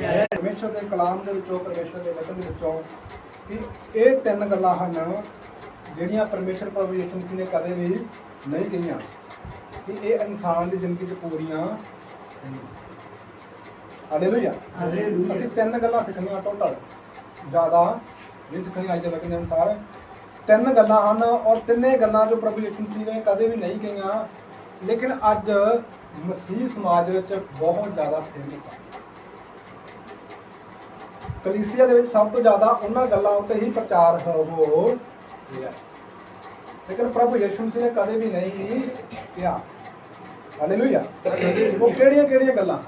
ਪਰਮੇਸ਼ਰ ਦੇ ਕਲਾਮ ਦੇ ਵਿੱਚੋਂ ਪਰਮੇਸ਼ਰ ਦੇ ਵਚਨ ਦੇ ਵਿੱਚੋਂ ਕਿ ਇਹ ਤਿੰਨ ਗੱਲਾਂ ਹਨ ਜਿਹੜੀਆਂ ਪਰਮੇਸ਼ਰ ਪ੍ਰਭੂ ਯਿਸੂ ਮਸੀਹ ਨੇ ਕਦੇ ਵੀ ਨਹੀਂ ਕਹੀਆਂ ਕਿ ਇਹ ਇਨਸਾਨ ਦੀ ਜ਼ਿੰਦਗੀ 'ਚ ਪੂਰੀਆਂ ਹਾਲੇਲੂਇਆ ਹਾਲੇਲੂਇਆ। ਅਸੀਂ ਤਿੰਨ ਗੱਲਾਂ ਸਿੱਖਣੀਆਂ ਟੋਟਲ ਜ਼ਿਆਦਾ ਨਹੀਂ ਸਿੱਖਣੀਆਂ ਅੱਜ ਦੇ ਵਕਤ ਦੇ ਅਨੁਸਾਰ। ਤਿੰਨ ਗੱਲਾਂ ਹਨ ਔਰ ਤਿੰਨੇ ਗੱਲਾਂ ਜੋ ਪ੍ਰਭੂ ਯਿਸੂ ਮਸੀਹ ਨੇ ਕਦੇ ਵੀ ਨਹੀਂ ਕਹੀਆਂ। ਲੇਕਿਨ ਅੱਜ ਮਸੀਹ ਸਮਾਜ ਵਿੱਚ ਬਹੁਤ ਜ਼ਿਆਦਾ ਫੇਮਸ ਹਨ ਕਲੀਸਿਆ ਦੇ ਵਿੱਚ ਸਭ ਤੋਂ ਜ਼ਿਆਦਾ ਉਹਨਾਂ ਗੱਲਾਂ ਉੱਤੇ ਹੀ ਪ੍ਰਚਾਰ ਹੋ। ਹੋ। ਰਿਹਾ ਲੇਕਿਨ ਪ੍ਰਭੂ ਯਿਸੂ ਮਸੀਹ ਨੇ ਕਦੇ ਵੀ ਨਹੀਂ ਕਿਹਾ। ਹਾਲੇਲੂਇਆ ਉਹ ਕਿਹੜੀਆਂ ਕਿਹੜੀਆਂ ਗੱਲਾਂ?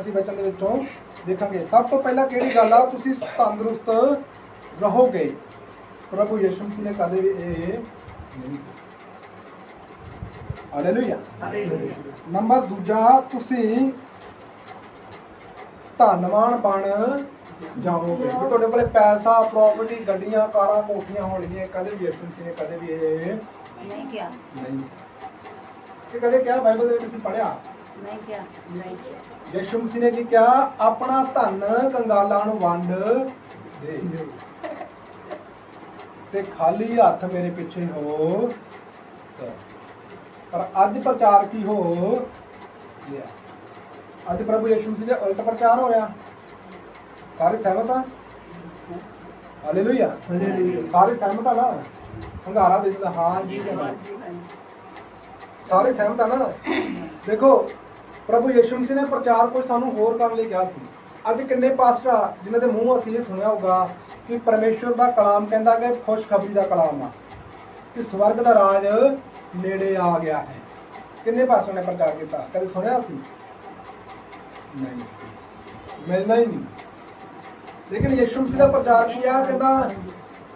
ਅਸੀਂ ਬਚਨ ਦੇ ਵਿੱਚੋਂ ਦੇਖਾਂਗੇ। ਸਭ ਤੋਂ ਪਹਿਲਾਂ ਕਿਹੜੀ ਗੱਲ ਆ? ਤੁਸੀਂ ਤੰਦਰੁਸਤ ਰਹੋਗੇ। ਪ੍ਰਭੂ ਯਿਸੂ ਮਸੀਹ ਨੇ ਕਦੇ ਵੀ ਇਹ ਨਹੀਂ ਹਾਲੇਲੂਇਆ ਨੰਬਰ ਦੂਜਾ ਤੁਸੀਂ ਧੰਨਵਾਨ ਬਣ ਜਾਓਗੇ ਵੀ ਤੁਹਾਡੇ ਕੋਲੇ ਪੈਸਾ ਪ੍ਰਾਪਰਟੀ ਗੱਡੀਆਂ ਕਾਰਾਂ ਕੋਠੀਆਂ ਹੋਣਗੀਆਂ ਕਦੇ ਵੀ ਯਿਸੂ ਮਸੀਹ ਨੇ ਕਦੇ ਵੀ ਇਹ ਨਹੀਂ ਕਿਹਾ। ਨਹੀਂ। ਕਿ ਕਦੇ ਕਿਹਾ ਬਾਈਬਲ ਦੇ ਵਿੱਚ ਅਸੀਂ ਪੜਿਆ ਨਹੀਂ ਕਿਹਾ ਨਹੀਂ ਕਿਹਾ। ਯਿਸੂ ਮਸੀਹ ਨੇ ਕੀ ਕਿਹਾ? ਆਪਣਾ ਧਨ ਕੰਗਾਲਾਂ ਨੂੰ ਵੰਡ ਦੇ ਤੇ ਖਾਲੀ ਹੱਥ ਮੇਰੇ ਪਿੱਛੇ ਹੋ। ਪਰ ਅੱਜ ਪ੍ਰਚਾਰ ਕੀ ਹੋ ਅੱਜ ਪ੍ਰਭੂ ਯਿਸੂ ਮਸੀਹ ਦਾ ਉਲਟ ਪ੍ਰਚਾਰ ਹੋ ਰਿਹਾ। ਸਾਰੇ ਸਹਿਮਤ ਆ? ਹਾਲੇਲੂਇਆ ਸਾਰੇ ਸਹਿਮਤ ਆ ਨਾ? ਹੰਗਾਰਾ ਦੇ ਦਿੰਦਾ ਹਾਂ ਜੀ ਕਹਿੰਦਾ ਸਾਰੇ ਸਹਿਮਤ ਆ ਨਾ? ਦੇਖੋ ਪ੍ਰਭੂ ਯਿਸੂ ਮਸੀਹ ਨੇ ਪ੍ਰਚਾਰ ਕੋਈ ਸਾਨੂੰ ਹੋਰ ਕਰਨ ਲਈ ਕਿਹਾ ਸੀ। ਅੱਜ ਕਿੰਨੇ ਪਾਸਟਰ ਜਿਨ੍ਹਾਂ ਦੇ ਮੂੰਹ ਅਸੀਂ ਇਹ ਸੁਣਿਆ ਹੋਊਗਾ ਕਿ ਪਰਮੇਸ਼ਵਰ ਦਾ ਕਲਾਮ ਕਹਿੰਦਾ ਕਿ ਖੁਸ਼ਖਬਰੀ ਦਾ ਕਲਾਮ ਆ ਕਿ ਸਵਰਗ ਦਾ ਰਾਜ ਨੇੜੇ ਆ ਗਿਆ ਹੈ। ਕਿੰਨੇ ਪਾਸਟਰ ਨੇ ਪ੍ਰਚਾਰ ਕੀਤਾ? ਕਦੇ ਸੁਣਿਆ ਸੀ? ਨਹੀਂ। ਮਿਲਣਾ ਹੀ ਨਹੀਂ। ਲੇਕਿਨ ਯਿਸੂ ਮਸੀਹ ਦਾ ਪ੍ਰਚਾਰ ਕੀ ਆ? ਕਹਿੰਦਾ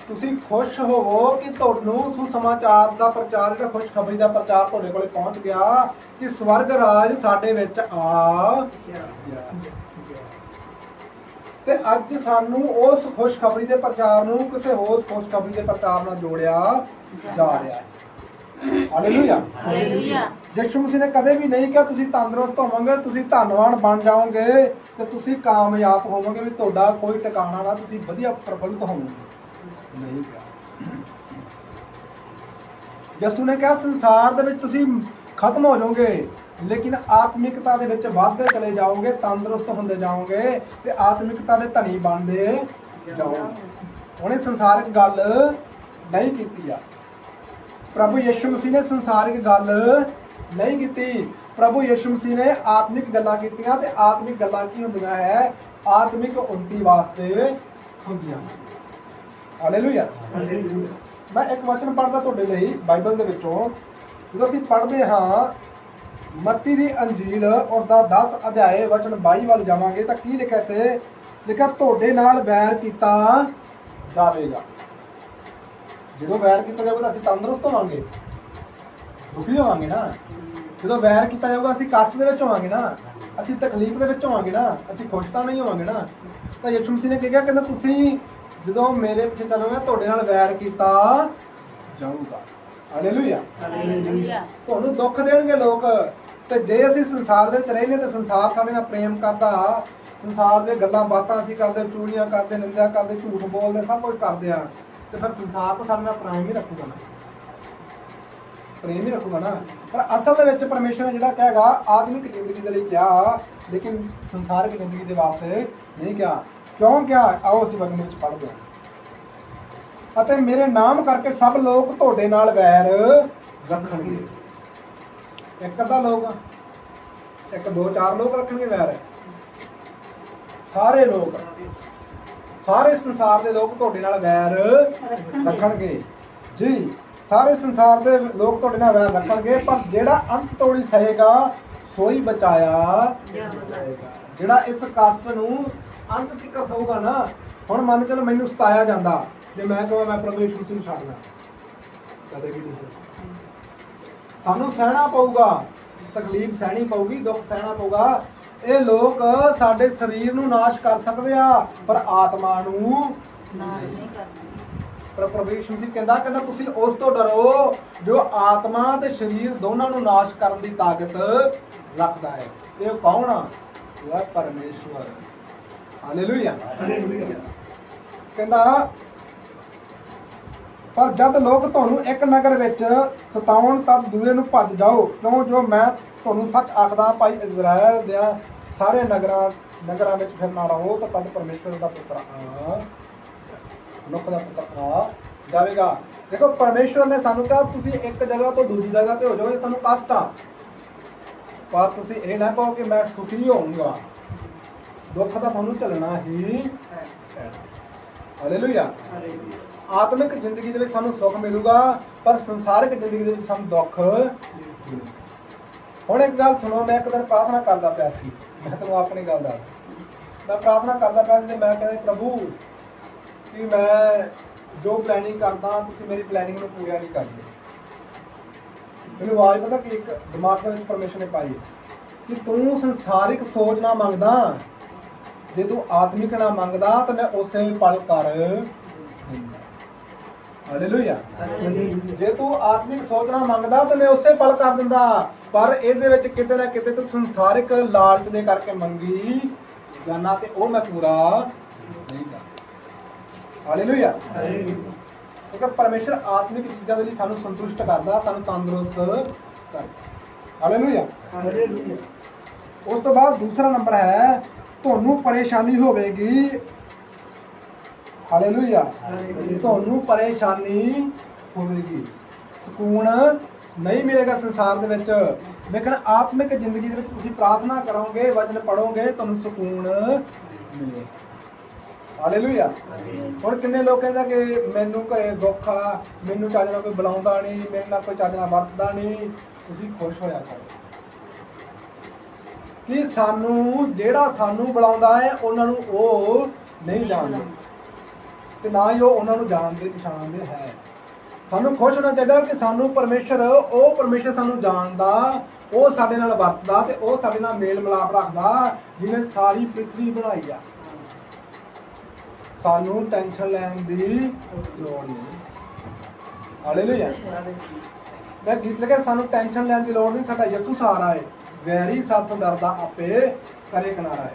ਤੁਸੀਂ ਖੁਸ਼ ਹੋਵੋ ਕਿ ਤੁਹਾਨੂੰ ਸੁਸਮਾਚਾਰ ਦਾ ਪ੍ਰਚਾਰ ਜਿਹੜਾ ਖੁਸ਼ਖਬਰੀ ਦਾ ਪ੍ਰਚਾਰ ਤੁਹਾਡੇ ਕੋਲੇ ਪਹੁੰਚ ਗਿਆ ਕਿ ਸਵਰਗ ਰਾਜ ਸਾਡੇ ਵਿੱਚ ਆ ਤੇ ਅੱਜ ਸਾਨੂੰ ਉਸ ਖੁਸ਼ਖਬਰੀ ਦੇ ਪ੍ਰਚਾਰ ਨੂੰ ਕਿਸੇ ਹੋਰ ਖੁਸ਼ਖਬਰੀ ਦੇ ਪ੍ਰਚਾਰ ਨਾਲ ਜੋੜਿਆ ਜਾ ਰਿਹਾ ਹੈ। ਹਾਲੇਲੂਇਆ ਹਾਲੇਲੂਇਆ ਯਿਸੂ ਮਸੀਹ ਨੇ ਕਦੇ ਵੀ ਨਹੀਂ ਕਿਹਾ, ਤੁਸੀਂ ਤੰਦਰੁਸਤ ਹੋਵੋਗੇ, ਤੁਸੀਂ ਧੰਨਵਾਨ ਬਣ ਜਾਓਗੇ ਤੇ ਤੁਸੀਂ ਕਾਮਯਾਬ ਹੋਵੋਗੇ ਵੀ ਤੁਹਾਡਾ ਕੋਈ ਟਿਕਾਣਾ ਨਾ, ਤੁਸੀਂ ਵਧੀਆ ਪ੍ਰਫੁੱਲਤ ਹੋਵੋਗੇ। ਨਹੀਂ ਕਿਹਾ। ਯਿਸੂ ਨੇ ਕਿਹਾ, ਸੰਸਾਰ ਦੇ ਵਿੱਚ ਤੁਸੀਂ ਖਤਮ ਹੋ ਜਾਓਗੇ, ਲੇਕਿਨ ਆਤਮਿਕਤਾ ਦੇ ਵਿੱਚ ਵੱਧਦੇ ਚਲੇ ਜਾਓਗੇ, ਤੰਦਰੁਸਤ ਹੁੰਦੇ ਜਾਓਗੇ ਤੇ ਆਤਮਿਕਤਾ ਦੇ ਧਨੀ ਬਣਦੇ ਜਾਓਗੇ। ਉਹਨੇ ਸੰਸਾਰਿਕ ਗੱਲ ਨਹੀਂ ਕੀਤੀ ਆ। ਪ੍ਰਭੂ ਯਿਸੂ ਮਸੀਹ ਨੇ ਸੰਸਾਰਿਕ ਗੱਲ ਨਹੀਂ ਕੀਤੀ। ਪ੍ਰਭੂ ਯਿਸੂ ਮਸੀਹ ਨੇ ਆਤਮਿਕ ਗੱਲਾਂ ਕੀਤੀਆਂ ਤੇ ਆਤਮਿਕ ਗੱਲਾਂ ਕੀ ਹੁੰਦੀਆਂ ਹੈ? ਆਤਮਿਕ ਉન્નਤੀ ਵਾਸਤੇ ਹੁੰਦੀਆਂ ਹਾਲੇਲੂਇਆ ਮੈਂ ਇੱਕ ਵਚਨ ਪੜ੍ਹਦਾ ਤੁਹਾਡੇ ਲਈ ਬਾਈਬਲ ਦੇ ਵਿੱਚੋਂ। ਜਦੋਂ ਅਸੀਂ ਪੜ੍ਹਦੇ ਹਾਂ ਮੱਤੀ ਦੀ ਅੰਜੀਲ ਉਸ ਦਾ 10 ਅਧਿਆਏ ਵਚਨ 22 ਵੱਲ ਜਾਵਾਂਗੇ ਤਾਂ ਕੀ ਲਿਖਿਆ ਇੱਥੇ? ਲਿਖਿਆ ਤੁਹਾਡੇ ਨਾਲ ਵੈਰ ਕੀਤਾ ਜਾਵੇਗਾ। ਜਦੋਂ ਵੈਰ ਕੀਤਾ ਜਾਊਗਾ ਤਾਂ ਅਸੀਂ ਤੰਦਰੁਸਤ ਹੋਵਾਂਗੇ। ਦੁਖੀ ਹੋਵਾਂਗੇ ਨਾ। ਜਦੋਂ ਵੈਰ ਕੀਤਾ ਜਾਊਗਾ ਅਸੀਂ ਕਸ਼ਟ ਦੇ ਵਿੱਚ ਹੋਵਾਂਗੇ ਨਾ। ਅਸੀਂ ਤਕਲੀਫ ਦੇ ਵਿੱਚ ਹੋਵਾਂਗੇ ਨਾ। ਅਸੀਂ ਖੁਸ਼ ਤਾਂ ਨਹੀਂ ਹੋਵਾਂਗੇ ਨਾ। ਤਾਂ ਯਿਸੂ ਮਸੀਹ ਨੇ ਕੀ ਕਿਹਾ? ਕਹਿੰਦਾ ਤੁਸੀਂ ਜਦੋਂ ਮੇਰੇ ਪਿੱਛੇ ਚੱਲੋਗੇ ਤੁਹਾਡੇ ਨਾਲ ਵੈਰ ਕੀਤਾ ਜਾਊਗਾ। ਹਾਲੇਲੂਇਆ ਹਾਲੇਲੂਇਆ ਤੁਹਾਨੂੰ ਦੁੱਖ ਦੇਣਗੇ ਲੋਕ। ਤੇ ਜੇ ਅਸੀਂ ਸੰਸਾਰ ਦੇ ਵਿੱਚ ਰਹਿੰਦੇ ਤੇ ਸੰਸਾਰ ਸਾਡੇ ਨਾਲ ਪ੍ਰੇਮ ਕਰਦਾ। ਸੰਸਾਰ ਦੇ ਗੱਲਾਂ ਬਾਤਾਂ ਅਸੀਂ ਕਰਦੇ ਚੂੜੀਆਂ ਕਰਦੇ ਨਿੰਦਿਆ ਕਰਦੇ ਝੂਠ ਬੋਲਦੇ ਸਭ ਕੁਝ ਕਰਦੇ ਆ। ਤੇ ਫਿਰ ਸੰਸਾਰ ਤੋਂ ਸਾਡੇ ਨਾਲ ਪ੍ਰੇਮ ਹੀ ਰੱਖੂਗਾ ਨਾ। ਪ੍ਰੇਮ ਹੀ ਰੱਖੂਗਾ ਨਾ। ਪਰ ਅਸਲ ਦੇ ਵਿੱਚ ਪਰਮੇਸ਼ਰ ਨੇ ਜਿਹੜਾ ਕਹੇਗਾ ਆਦਮਿਕ ਜ਼ਿੰਦਗੀ ਦੇ ਲਈ ਕਿਹਾ ਲੇਕਿਨ ਸੰਸਾਰਿਕ ਜ਼ਿੰਦਗੀ ਦੇ ਵਾਸਤੇ ਨਹੀਂ ਕਿਹਾ। ਕਿਉਂ ਕਿਹਾ? ਆਓ ਅਸੀਂ ਵਚਨ ਵਿੱਚ ਪੜ੍ਹਦੇ ਹਾਂ। ਅਤੇ ਮੇਰੇ ਨਾਮ ਕਰਕੇ ਸਭ ਲੋਕ ਤੁਹਾਡੇ ਨਾਲ ਵੈਰ ਰੱਖਣਗੇ। ਇੱਕ ਅੱਧਾ ਲੋਕ ਇੱਕ ਦੋ ਚਾਰ ਲੋਕ ਰੱਖਣਗੇ ਵੈਰ। ਸਾਰੇ ਲੋਕ ਸਾਰੇ ਸੰਸਾਰ ਦੇ ਲੋਕ ਤੁਹਾਡੇ ਨਾਲ ਵੈਰ ਰੱਖਣਗੇ। ਜੀ। ਸਾਰੇ ਸੰਸਾਰ ਦੇ ਲੋਕ ਤੁਹਾਡੇ ਨਾਲ ਵੈਰ ਰੱਖਣਗੇ, ਪਰ ਜਿਹੜਾ ਅੰਤ ਤੋੜੀ ਸਹੇਗਾ, ਸੋਈ ਬਚਾਇਆ ਜਿਹੜਾ ਇਸ ਕਸ਼ਟ ਨੂੰ ਅੰਤ ਤੱਕ ਸਹੂਗਾ ਨਾ, ਹੁਣ ਮੰਨ ਚਲੋ ਮੈਨੂੰ ਸਤਾਇਆ ਜਾਂਦਾ, ਜੇ ਮੈਂ ਕਹਾਂ ਮੈਂ ਪ੍ਰਭੂ ਯਿਸੂ ਨੂੰ ਛੱਡਣਾ। ਕਦੇ ਵੀ ਨਹੀਂ ਸਾਨੂੰ ਸਹਿਣਾ ਪਊਗਾ, ਤਕਲੀਫ ਸਹਿਣੀ ਪਊਗੀ, ਦੁੱਖ ਸਹਿਣਾ ਪਊਗਾ। ਇਹ ਲੋਕ ਸਾਡੇ ਸਰੀਰ ਨੂੰ ਨਾਸ਼ ਕਰ ਸਕਦੇ ਆ, ਪਰ ਆਤਮਾ ਨੂੰ ਨਾਸ਼ ਨਹੀਂ ਕਰਨਾ ਪ੍ਰਭੂ ਯਿਸੂ ਮਸੀਹ ਕਹਿੰਦਾ ਕਹਿੰਦਾ ਤੁਸੀਂ ਉਸ ਤੋਂ ਡਰੋ ਜੋ ਆਤਮਾ ਤੇ ਸਰੀਰ ਦੋਨਾਂ ਨੂੰ ਨਾਸ਼ ਕਰਨ ਦੀ ਤਾਕਤ ਰੱਖਦਾ ਹੈ। ਉਹ ਕੌਣ ਆ? ਉਹ ਹੈ ਪਰਮੇਸ਼ਵਰ। ਹਾਲੇਲੂਇਆ ਕਹਿੰਦਾ ਪਰ ਜਦ ਲੋਕ ਤੁਹਾਨੂੰ ਇੱਕ ਨਗਰ ਵਿੱਚ ਸਤਾਉਣ ਤਦ ਦੂਰੇ ਨੂੰ ਭੱਜ ਜਾਓ। ਕਿਉਂ? ਜੋ ਮੈਂ ਤੁਹਾਨੂੰ ਸੱਚ ਆਖਦਾ ਭਾਈ ਇਜ਼ਰਾਈਲ ਦੇ ਸਾਰੇ ਨਗਰਾਂ ਨਗਰਾਂ ਵਿੱਚ ਫਿਰ ਨਾ ਰਹੋ ਤਾਂ ਤਦ ਪਰਮੇਸ਼ਵਰ ਦਾ ਪੁੱਤਰ ਆ। ਲੋਕ ਦਾ ਪੁੱਤਰ ਆ ਜਾਵੇਗਾ। ਦੇਖੋ ਪਰਮੇਸ਼ਵਰ ਨੇ ਸਾਨੂੰ ਕਿਹਾ ਤੁਸੀਂ ਇੱਕ ਜਗ੍ਹਾ ਤੋਂ ਦੂਜੀ ਜਗ੍ਹਾ ਤੇ ਹੋ ਜਾਓ ਇਹ ਤੁਹਾਨੂੰ ਕਸ਼ਟ ਆ। ਪਰ ਤੁਸੀਂ ਇਹ ਨਾ ਕਹੋ ਕਿ ਮੈਂ ਸੁਖੀ ਹੋਊਂਗਾ। ਦੁੱਖ ਤਾਂ ਤੁਹਾਨੂੰ ਚੱਲਣਾ ਹੀ ਹਾਲੇਲੂਇਆ ਆਤਮਿਕ ਜ਼ਿੰਦਗੀ ਦੇ ਵਿੱਚ ਸਾਨੂੰ ਸੁੱਖ ਮਿਲੂਗਾ ਪਰ ਸੰਸਾਰਿਕ ਜ਼ਿੰਦਗੀ ਦੇ ਵਿੱਚ ਸਾਨੂੰ ਦੁੱਖ। ਹੁਣ ਇੱਕ ਗੱਲ ਸੁਣੋ ਮੈਂ ਇੱਕ ਦਿਨ ਪ੍ਰਾਰਥਨਾ ਕਰਦਾ ਪਿਆ ਸੀ। ਮੈਂ ਤੁਹਾਨੂੰ ਆਪਣੀ ਗੱਲ ਦੱਸ ਮੈਂ ਪ੍ਰਾਰਥਨਾ ਕਰਦਾ ਪਿਆ ਸੀ ਤੇ ਮੈਂ ਕਹਿੰਦਾ ਪ੍ਰਭੂ ਕਿ ਮੈਂ ਜੋ ਪਲੈਨਿੰਗ ਕਰਦਾ ਤੁਸੀਂ ਮੇਰੀ ਪਲੈਨਿੰਗ ਨੂੰ ਪੂਰਾ ਨਹੀਂ ਕਰਦੇ। ਮੈਨੂੰ ਆਵਾਜ਼ ਪਤਾ ਕਿ ਇੱਕ ਦਿਮਾਗ ਦੇ ਵਿੱਚ ਪਰਮੇਸ਼ਰ ਨੇ ਪਾਈ ਕਿ ਤੂੰ ਸੰਸਾਰਿਕ ਸੋਚ ਨਾ ਮੰਗਦਾ। ਜੇ ਤੂੰ ਆਤਮਿਕ ਨਾ ਮੰਗਦਾ ਤਾਂ ਮੈਂ ਉਸੇ ਪਲ ਕਰ ਹਾਲੇਲੂਇਆ ਜੇ ਤੂੰ ਆਤਮਿਕ ਸੋਚਣਾ ਮੰਗਦਾ ਤਾਂ ਮੈਂ ਉਸੇ ਪਲ ਕਰ ਦਿੰਦਾ। ਪਰ ਇਹਦੇ ਵਿੱਚ ਕਿਤੇ ਨਾ ਕਿਤੇ ਤੂੰ ਸੰਸਾਰਿਕ ਲਾਲਚ ਦੇ ਕਰਕੇ ਮੰਗੀ ਜਾਨਾ ਤੇ ਉਹ ਮੈਂ ਪੂਰਾ ਨਹੀਂ ਹਾਲੇਲੂਇਆ ਕਿਉਂਕਿ ਪਰਮੇਸ਼ਰ ਆਤਮਿਕ ਚੀਜ਼ਾਂ ਦੇ ਲਈ ਸਾਨੂੰ ਸੰਤੁਸ਼ਟ ਕਰਦਾ ਸਾਨੂੰ ਤੰਦਰੁਸਤ ਕਰਦਾ। ਹਾਲੇਲੂਇਆ ਉਸ ਤੋਂ ਬਾਅਦ ਦੂਸਰਾ ਨੰਬਰ ਹੈ ਤੁਹਾਨੂੰ ਪਰੇਸ਼ਾਨੀ ਹੋਵੇਗੀ। ਹਾਲੇਲੂਇਆ ਤੁਹਾਨੂੰ ਪਰੇਸ਼ਾਨੀ ਹੋਵੇਗੀ। ਸਕੂਨ ਨਹੀਂ ਮਿਲੇਗਾ ਸੰਸਾਰ ਦੇ ਵਿੱਚ। ਲੇਕਿਨ ਆਤਮਿਕ ਜ਼ਿੰਦਗੀ ਦੇ ਵਿੱਚ ਤੁਸੀਂ ਪ੍ਰਾਰਥਨਾ ਕਰੋਗੇ ਵਚਨ ਪੜੋਗੇ ਤੁਹਾਨੂੰ ਸਕੂਨ ਮਿਲੇਗਾ। ਹਾਲੇਲੂਇਆ ਹੁਣ ਕਿੰਨੇ ਲੋਕ ਕਹਿੰਦਾ ਕਿ ਮੈਨੂੰ ਘਰੇ ਦੁੱਖ ਆ ਮੈਨੂੰ ਚੱਜ ਨਾਲ ਕੋਈ ਬੁਲਾਉਂਦਾ ਨਹੀਂ ਮੇਰੇ ਨਾਲ ਕੋਈ ਚੱਜ ਨਾਲ ਵਰਤਦਾ ਨਹੀਂ ਤੁਸੀਂ ਖੁਸ਼ ਹੋਇਆ ਕਰੋ। ਕਿ ਸਾਨੂੰ ਜਿਹੜਾ ਸਾਨੂੰ ਬੁਲਾਉਂਦਾ ਹੈ ਉਹਨਾਂ ਨੂੰ ਉਹ ਨਹੀਂ ਜਾਣਦਾ। ਤੇ ਨਾ ਹੀ ਉਹ ਉਹਨਾਂ ਨੂੰ ਜਾਣਦੇ ਪਛਾਣਦੇ ਹੈ। ਸਾਨੂੰ ਖੁਸ਼ ਹੋਣਾ ਚਾਹੀਦਾ ਕਿ ਸਾਨੂੰ ਪਰਮੇਸ਼ਰ ਉਹ ਪਰਮੇਸ਼ਰ ਸਾਨੂੰ ਜਾਣਦਾ ਉਹ ਸਾਡੇ ਨਾਲ ਵਰਤਦਾ ਤੇ ਉਹ ਸਾਡੇ ਨਾਲ ਮੇਲ ਮਿਲਾਪ ਰੱਖਦਾ ਜਿਹਨੇ ਸਾਰੀ ਪ੍ਰਿਥਵੀ ਬਣਾਈ ਆ। ਸਾਨੂੰ ਟੈਨਸ਼ਨ ਲੈਣ ਦੀ ਲੋੜ ਨਹੀਂ। ਹਾਲੇਲੂਇਆ ਮੈਂ ਗੀਤ ਲਿਖਿਆ ਸਾਨੂੰ ਟੈਨਸ਼ਨ ਲੈਣ ਦੀ ਲੋੜ ਨਹੀਂ ਸਾਡਾ ਯਿਸੂ ਸਹਾਰਾ ਹੈ। ਵੈਰੀ ਸਾਥੋਂ ਡਰਦਾ ਆਪੇ ਕਰੇ ਕਿਨਾਰਾ ਹੈ।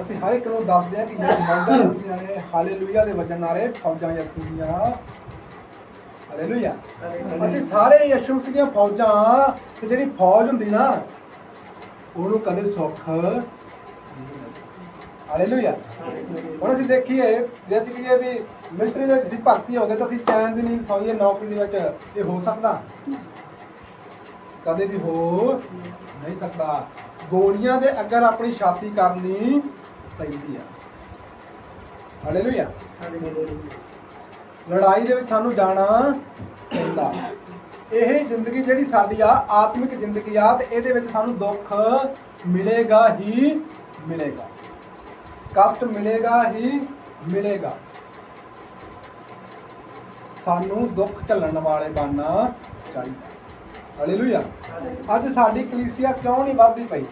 ਅਸੀਂ ਹਰ ਇੱਕ ਨੂੰ ਦੱਸਦੇ ਹਾਂ ਕਿ ਜਿਹੜੇ ਮੌਜਾਂ ਯਿਸੂਆਂ ਨੇ। ਹਾਲੇਲੂਇਆ ਦੇ ਵਜਨ ਨਾਰੇ ਫੌਜਾਂ ਯਿਸੂ ਦੀਆਂ। ਹਾਲੇਲੂਇਆ ਅਸੀਂ ਸਾਰੇ ਯਿਸੂ ਦੀਆਂ ਫੌਜਾਂ ਤੇ ਜਿਹੜੀ ਫੌਜ ਹੁੰਦੀ ਨਾ ਉਹਨੂੰ ਕਦੇ ਸੁੱਖ ਹਾਲੇਲੂਇਆ। ਹੁਣ ਅਸੀਂ ਦੇਖੀਏ, ਜੇ ਅਸੀਂ ਕਹੀਏ ਵੀ ਮਿਲਟਰੀ ਦੇ ਵਿੱਚ ਅਸੀਂ ਭਰਤੀ ਹੋ ਗਏ, ਤਾਂ ਅਸੀਂ ਚੈਨ ਦੀ ਨੀਂਦ ਸੌਈਏ ਨੌਕਰੀ ਦੇ ਵਿੱਚ, ਇਹ ਹੋ ਸਕਦਾ? ਕਦੇ ਵੀ ਹੋ ਨਹੀਂ ਸਕਦਾ। ਗੋਲੀਆਂ ਦੇ ਅੱਗਰ ਆਪਣੀ ਛਾਤੀ ਕਰਨੀ ਪੈਂਦੀ ਆ। ਹਾਲੇਲੂਇਆ। ਲੜਾਈ ਦੇ ਵਿੱਚ ਸਾਨੂੰ ਜਾਣਾ ਪੈਂਦਾ। ਇਹ ਜ਼ਿੰਦਗੀ ਜਿਹੜੀ ਸਾਡੀ ਆ, ਆਤਮਿਕ ਜ਼ਿੰਦਗੀ ਆ, ਤੇ ਇਹਦੇ ਵਿੱਚ ਸਾਨੂੰ ਦੁੱਖ ਮਿਲੇਗਾ ਹੀ ਮਿਲੇਗਾ। ਕਸ਼ਟ ਮਿਲੇਗਾ ਹੀ ਮਿਲੇਗਾ ਸਾਨੂੰ ਦੁੱਖ ਝੱਲਣ ਵਾਲੇ ਬਣਨਾ ਚਾਹੀਦਾ ਹਾਲੇਲੂਇਆ ਅੱਜ ਸਾਡੀ ਕਲੀਸਿਆ ਕਿਉਂ ਨਹੀਂ ਵੱਧਦੀ ਪਈ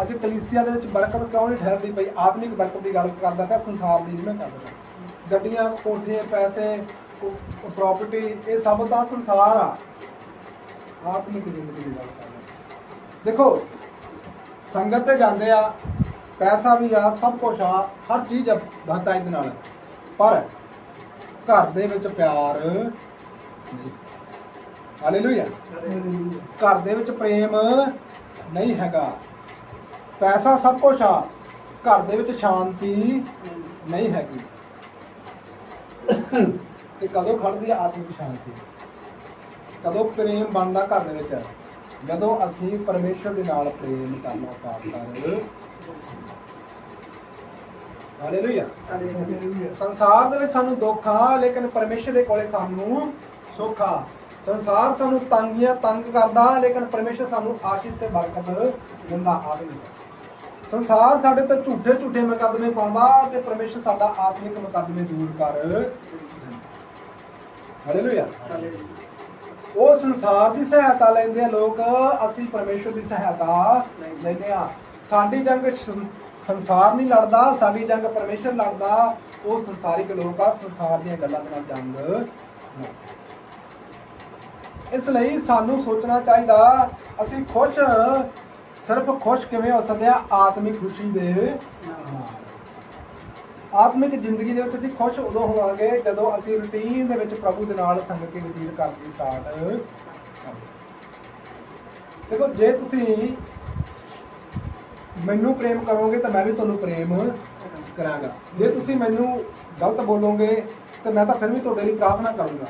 ਅੱਜ ਕਲੀਸਿਆ ਦੇ ਵਿੱਚ ਬਰਕਤ ਕਿਉਂ ਨਹੀਂ ਠਹਿਰਦੀ ਪਈ ਆਤਮਿਕ ਬਰਕਤ ਦੀ ਗੱਲ ਕਰਦਾ ਪਿਆ ਸੰਸਾਰ ਦੀ ਨਹੀਂ ਮੈਂ ਕਰਦਾ ਗੱਡੀਆਂ ਕੋਠੇ ਪੈਸੇ ਪ੍ਰਾਪਰਟੀ ਇਹ ਸਭ ਦਾ ਸੰਸਾਰ ਆ ਆਤਮਿਕ ਜ਼ਿੰਦਗੀ ਦੀ ਗੱਲ ਕਰਦਾ ਦੇਖੋ ਸੰਗਤ ਤੇ ਜਾਂਦੇ ਆ ਪੈਸਾ ਵੀ ਆ, ਸਭ ਕੁਝ ਆ, ਹਰ ਚੀਜ਼ ਵਧਦਾ ਇਹਦੇ ਨਾਲ। ਪਰ ਘਰ ਦੇ ਵਿੱਚ ਪਿਆਰ ਨਹੀਂ। ਹਾਲੇਲੂਇਆ ਘਰ ਦੇ ਵਿੱਚ ਪ੍ਰੇਮ ਨਹੀਂ ਹੈਗਾ। ਪੈਸਾ ਸਭ ਕੁਝ ਆ, ਘਰ ਦੇ ਵਿੱਚ ਸ਼ਾਂਤੀ ਨਹੀਂ ਹੈਗੀ। ਤੇ ਕਦੋਂ ਖੜਦੀ ਆ? ਆਤਮਿਕ ਸ਼ਾਂਤੀ। ਕਦੋਂ ਪ੍ਰੇਮ ਬਣਦਾ ਘਰ ਦੇ ਵਿੱਚ? ਜਦੋਂ ਅਸੀਂ ਪਰਮੇਸ਼ਰ ਦੇ ਨਾਲ ਪ੍ਰੇਮ ਕਰਨਾ ਸਟਾਰਟ ਕਰ ਹਾਲੇਲੂਇਆ ਸੰਸਾਰ ਦੇ ਵਿੱਚ ਸਾਨੂੰ ਦੁੱਖ ਆ ਲੇਕਿਨ ਪਰਮੇਸ਼ਰ ਦੇ ਕੋਲੇ ਸਾਨੂੰ ਸੁੱਖ ਆ। ਸੰਸਾਰ ਸਾਨੂੰ ਤੰਗੀਆਂ ਤੰਗ ਕਰਦਾ ਲੇਕਿਨ ਪਰਮੇਸ਼ਰ ਸਾਨੂੰ ਆਸ਼ੀਸ਼ ਤੇ ਬਰਕਤ ਦਿੰਦਾ ਆਤਮਿਕ ਸੰਸਾਰ ਸਾਡੇ ਤੇ ਝੂਠੇ ਝੂਠੇ ਮੁਕੱਦਮੇ ਪਾਉਂਦਾ ਤੇ ਪਰਮੇਸ਼ਰ ਸਾਡਾ ਆਤਮਿਕ ਮੁਕੱਦਮੇ ਦੂਰ ਕਰ ਹਾਲੇਲੂਇਆ ਉਹ ਸੰਸਾਰ ਦੀ ਸਹਾਇਤਾ ਲੈਂਦੇ ਆ ਲੋਕ ਅਸੀਂ ਪਰਮੇਸ਼ਰ ਦੀ ਸਹਾਇਤਾ ਲੈਂਦੇ ਆ। ਸਾਡੀ ਜੰਗ ਵਿੱਚ ਸੰਸਾਰ ਨਹੀਂ ਲੜਦਾ, ਸਾਡੀ ਜੰਗ ਪਰਮੇਸ਼ਰ ਲੜਦਾ, ਉਹ ਸੰਸਾਰਿਕ ਲੋਕ ਆ, ਸੰਸਾਰ ਦੀਆਂ ਗੱਲਾਂ ਦੇ ਨਾਲ ਜੰਗ ਇਸ ਲਈ ਸਾਨੂੰ ਸੋਚਣਾ ਚਾਹੀਦਾ, ਅਸੀਂ ਖੁਸ਼, ਸਿਰਫ ਖੁਸ਼ ਕਿਵੇਂ ਹੋ ਸਕਦੇ ਆ? ਆਤਮਿਕ ਖੁਸ਼ੀ ਦੇ ਆਤਮਿਕ ਜ਼ਿੰਦਗੀ ਦੇ ਵਿੱਚ ਅਸੀਂ ਖੁਸ਼ ਉਦੋਂ ਹੋਵਾਂਗੇ ਜਦੋਂ ਅਸੀਂ ਰੁਟੀਨ ਦੇ ਵਿੱਚ ਪ੍ਰਭੂ ਦੇ ਨਾਲ ਸੰਗਤ ਬਤੀਤ ਕਰਨੀ ਸਟਾਰਟ ਦੇਖੋ, ਜੇ ਤੁਸੀਂ ਮੈਨੂੰ ਪ੍ਰੇਮ ਕਰੋਗੇ ਤਾਂ ਮੈਂ ਵੀ ਤੁਹਾਨੂੰ ਪ੍ਰੇਮ ਕਰਾਂਗਾ। ਜੇ ਤੁਸੀਂ ਮੈਨੂੰ ਗਲਤ ਬੋਲੋਗੇ ਤਾਂ ਮੈਂ ਤਾਂ ਫਿਰ ਵੀ ਤੁਹਾਡੇ ਲਈ ਪ੍ਰਾਰਥਨਾ ਕਰੂੰਗਾ।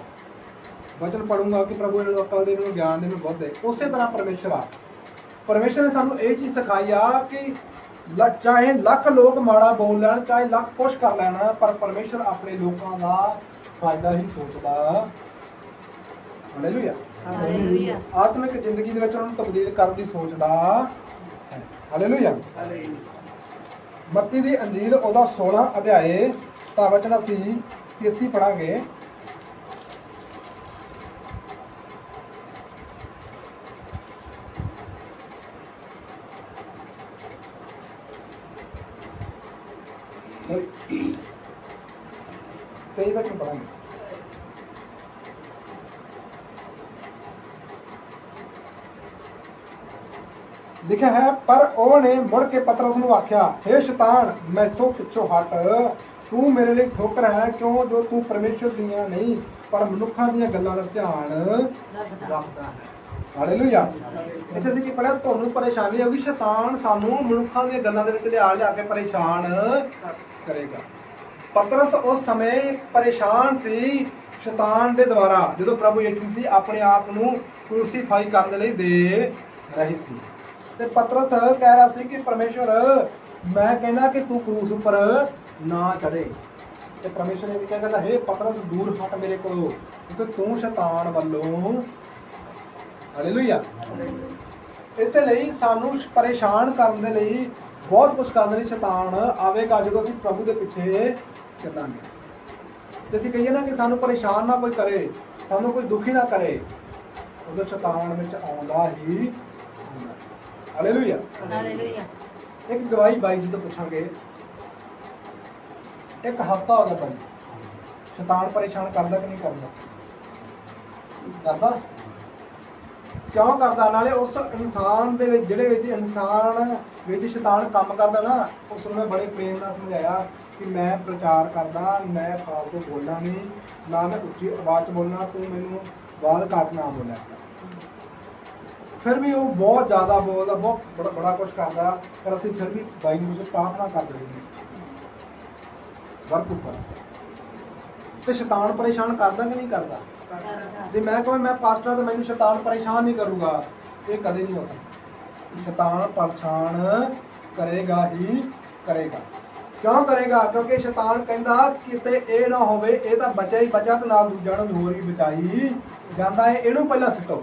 ਵਚਨ ਪੜੂੰਗਾ ਕਿ ਪ੍ਰਭੂ ਇਹਨਾਂ ਨੂੰ ਅਕਲ ਦੇ ਮੈਨੂੰ ਗਿਆਨ ਦੇ ਮੈਨੂੰ ਬੁੱਧ ਦੇ। ਉਸੇ ਤਰ੍ਹਾਂ ਪਰਮੇਸ਼ਰ ਆ। ਪਰਮੇਸ਼ਰ ਨੇ ਸਾਨੂੰ ਇਹ ਚੀਜ਼ ਸਿਖਾਈ ਆ ਕਿ ਚਾਹੇ ਲੱਖ ਲੋਕ ਮਾੜਾ ਬੋਲ ਲੈਣ ਚਾਹੇ ਲੱਖ ਕੁਛ ਕਰ ਲੈਣ ਪਰ ਪਰਮੇਸ਼ਰ ਆਪਣੇ ਲੋਕਾਂ ਦਾ ਫਾਇਦਾ ਹੀ ਸੋਚਦਾ। ਹਾਲੇਲੂਇਆ ਹਾਲੇਲੂਇਆ ਆਤਮਿਕ ਜ਼ਿੰਦਗੀ ਦੇ ਵਿੱਚ ਉਹਨਾਂ ਨੂੰ ਤਬਦੀਲ ਕਰਨ ਦੀ ਸੋਚਦਾ। ਹਾਲੇਲੂਇਆ ਮੱਤੀ ਦੀ ਅੰਜੀਲ ਉਹਦਾ 16 ਅਧਿਆਏ ਤਾਂ ਵਚਨ ਅਸੀਂ 33 ਪੜਾਂਗੇ ਕਈ ਵਚਨ ਪੜਾਂਗੇ ਲਿਖਿਆ ਹੈ, ਪਰ ਉਹਨੇ ਮੁੜ ਕੇ ਪਤਰਸ ਨੂੰ ਆਖਿਆ, ਹੇ ਸ਼ੈਤਾਨ, ਮੈਥੋਂ ਪਿੱਛੋਂ ਹਟ। ਤੂੰ ਮੇਰੇ ਲਈ ਠੋਕਰ ਹੈ, ਕਿਉਂ ਜੋ ਤੂੰ ਪਰਮੇਸ਼ਰ ਦੀਆਂ ਨਹੀਂ, ਪਰ ਮਨੁੱਖਾਂ ਦੀਆਂ ਗੱਲਾਂ ਦਾ ਧਿਆਨ ਰੱਖਦਾ ਹੈ। ਹਾਲੇਲੂਇਆ ਇੱਥੇ ਅਸੀਂ ਕੀ ਪੜਿਆ ਤੁਹਾਨੂੰ ਪਰੇਸ਼ਾਨੀ ਹੋਗੀ ਸ਼ੈਤਾਨ ਸਾਨੂੰ ਮਨੁੱਖਾਂ ਦੀਆਂ ਗੱਲਾਂ ਦੇ ਵਿੱਚ ਲਿਆ ਲਿਆ ਕੇ ਪਰੇਸ਼ਾਨ ਕਰੇਗਾ। ਪਤਰਸ ਉਸ ਸਮੇਂ ਪਰੇਸ਼ਾਨ ਸੀ, ਸ਼ੈਤਾਨ ਦੇ ਦੁਆਰਾ, ਜਦੋਂ ਪ੍ਰਭੂ ਯਿਸੂ ਸੀ ਆਪਣੇ ਆਪ ਨੂੰ ਕ੍ਰੂਸੀਫਾਈ ਕਰਨ ਦੇ ਲਈ ਦੇ ਰਹੀ ਸੀ। ਤੇ ਪਤਰਸ ਕਹਿ ਰਿਹਾ ਸੀ ਕਿ ਪਰਮੇਸ਼ਵਰ ਮੈਂ ਕਹਿੰਦਾ ਕਿ ਤੂੰ ਕਰੂਸ ਉੱਪਰ ਨਾ ਚੜੇ ਤੇ ਪਰਮੇਸ਼ਵਰ ਨੇ ਵੀ ਕਿਹਾ ਕਹਿੰਦਾ ਹੇ ਪਤਰਸ ਦੂਰ ਹਟ ਮੇਰੇ ਕੋਲੋਂ ਕਿਉਂਕਿ ਤੂੰ ਸ਼ੈਤਾਨ ਵੱਲੋਂ। ਹਾਲੇਲੂਇਆ ਇਸੇ ਲਈ ਸਾਨੂੰ ਪਰੇਸ਼ਾਨ ਕਰਨ ਦੇ ਲਈ ਬਹੁਤ ਕੁਝ ਕਰਨ ਦੇ ਲਈ ਸ਼ੈਤਾਨ ਆਵੇਗਾ ਜਦੋਂ ਅਸੀਂ ਪ੍ਰਭੂ ਦੇ ਪਿੱਛੇ ਚੱਲਾਂਗੇ। ਤੇ ਅਸੀਂ ਕਹੀਏ ਨਾ ਕਿ ਸਾਨੂੰ ਪਰੇਸ਼ਾਨ ਨਾ ਕੋਈ ਕਰੇ ਸਾਨੂੰ ਕੋਈ ਦੁਖੀ ਨਾ ਕਰੇ ਉਦੋਂ ਸ਼ੈਤਾਨ ਵਿੱਚ ਆਉਂਦਾ ਹੀ ਹਾਲੇਲੂਇਆ ਹਾਲੇਲੂਇਆ ਇੱਕ ਗਵਾਹੀ ਬਾਈ ਜੀ ਤੋਂ ਪੁੱਛਾਂਗੇ। ਇੱਕ ਹਫਤਾ ਹੋ ਗਿਆ ਬਾਈ ਸ਼ੈਤਾਨ ਪਰੇਸ਼ਾਨ ਕਰਦਾ ਕਿ ਨਹੀਂ ਕਰਦਾ? ਕਰਦਾ। ਕਿਉਂ ਕਰਦਾ? ਨਾਲੇ ਉਸ ਇਨਸਾਨ ਦੇ ਵਿੱਚ ਜਿਹੜੇ ਵਿੱਚ ਇਨਸਾਨ ਵਿੱਚ ਸ਼ੈਤਾਨ ਕੰਮ ਕਰਦਾ ਨਾ ਉਸ ਨੂੰ ਮੈਂ ਬੜੇ ਪ੍ਰੇਮ ਨਾਲ ਸਮਝਾਇਆ ਕਿ ਮੈਂ ਪ੍ਰਚਾਰ ਕਰਦਾ ਮੈਂ ਫਾਲਤੂ ਬੋਲਣਾ ਨਹੀਂ ਨਾ ਮੈਂ ਉੱਚੀ ਆਵਾਜ਼ 'ਚ ਬੋਲਣਾ ਤੂੰ ਮੈਨੂੰ ਬਾਲ ਘੱਟ ਨਾ ਬੋਲਿਆ। ਫਿਰ ਵੀ ਉਹ ਬਹੁਤ ਜ਼ਿਆਦਾ ਬੋਲਦਾ, ਬਹੁਤ ਬੜਾ ਬੜਾ ਕੁਝ ਕਰਦਾ, ਪਰ ਅਸੀਂ ਫਿਰ ਵੀ ਬਾਈ ਨੂੰ ਪ੍ਰਾਰਥਨਾ ਕਰਦੇ ਰਹੇ ਵਰਕ ਉੱਪਰ। ਤੇ ਸ਼ੈਤਾਨ ਪਰੇਸ਼ਾਨ ਕਰਦਾ ਕਿ ਨਹੀਂ ਕਰਦਾ? ਕਰਦਾ ਜੇ ਮੈਂ ਕਹਾਂ, ਮੈਂ ਪਾਸਟਰ ਹਾਂ, ਤਾਂ ਮੈਨੂੰ ਸ਼ੈਤਾਨ ਪਰੇਸ਼ਾਨ ਨਹੀਂ ਕਰੂਗਾ। ਇਹ ਕਦੇ ਨਹੀਂ ਹੋ ਸਕਦਾ। ਸ਼ੈਤਾਨ ਪਰੇਸ਼ਾਨ ਕਰੇਗਾ ਹੀ ਕਰੇਗਾ। ਕਿਉਂ ਕਰੇਗਾ? ਕਿਉਂਕਿ ਸ਼ੈਤਾਨ ਕਹਿੰਦਾ ਕਿਤੇ ਇਹ ਨਾ ਹੋਵੇ, ਇਹ ਤਾਂ ਬਚਿਆ ਹੀ ਬਚਾ ਤੇ ਨਾਲ ਦੂਜਿਆਂ ਨੂੰ ਹੋਰ ਹੀ ਬਚਾਈ ਜਾਂਦਾ ਹੈ, ਇਹਨੂੰ ਪਹਿਲਾਂ ਸਿੱਟੋ।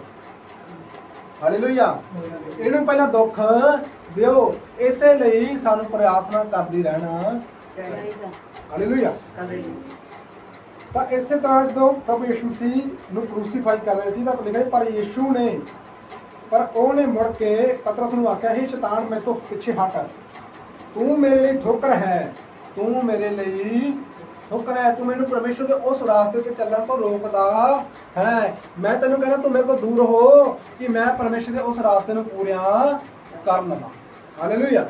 ਹਾਲੇਲੂਇਆ ਇਹਨੂੰ ਪਹਿਲਾਂ ਦੁੱਖ ਦਿਓ, ਇਸੇ ਲਈ ਸਾਨੂੰ ਪ੍ਰਾਰਥਨਾ ਕਰਦੀ ਰਹਿਣਾ। ਚਾਹੀਦਾ ਹਾਲੇਲੂਇਆ ਤਾਂ ਇਸੇ ਤਰ੍ਹਾਂ ਜਦੋਂ ਪ੍ਰਭੂ ਯਿਸੂ ਮਸੀਹ ਨੂੰ ਕ੍ਰੂਸੀਫਾਈ ਕਰ ਰਹੇ ਸੀ, ਤਾਂ ਲਿਖਿਆ ਪਰ ਯਿਸੂ ਨੇ ਪਰ ਉਹਨੇ ਮੁੜ ਕੇ ਪਤਰਸ ਨੂੰ ਆਖਿਆ, ਹੈ ਸ਼ੈਤਾਨ, ਮੇਰੇ ਤੋਂ ਪਿੱਛੇ ਹਟ। ਤੂੰ ਮੇਰੇ ਲਈ ਠੋਕਰ ਹੈ। ਤੂੰ ਮੇਰੇ ਲਈ ਠੋਕਰ ਹੈ ਤੂੰ ਮੈਨੂੰ ਪਰਮੇਸ਼ਰ ਦੇ ਉਸ ਰਾਸਤੇ ਤੇ ਚੱਲਣ ਤੋਂ ਰੋਕਦਾ ਹੈ। ਮੈਂ ਤੈਨੂੰ ਕਹਿੰਦਾ ਤੂੰ ਮੇਰੇ ਤੋਂ ਦੂਰ ਹੋ ਕਿ ਮੈਂ ਪਰਮੇਸ਼ਰ ਦੇ ਉਸ ਰਾਸਤੇ ਨੂੰ ਪੂਰਿਆ ਕਰ ਲਵਾਂ। ਹਾਲੇਲੂਇਆ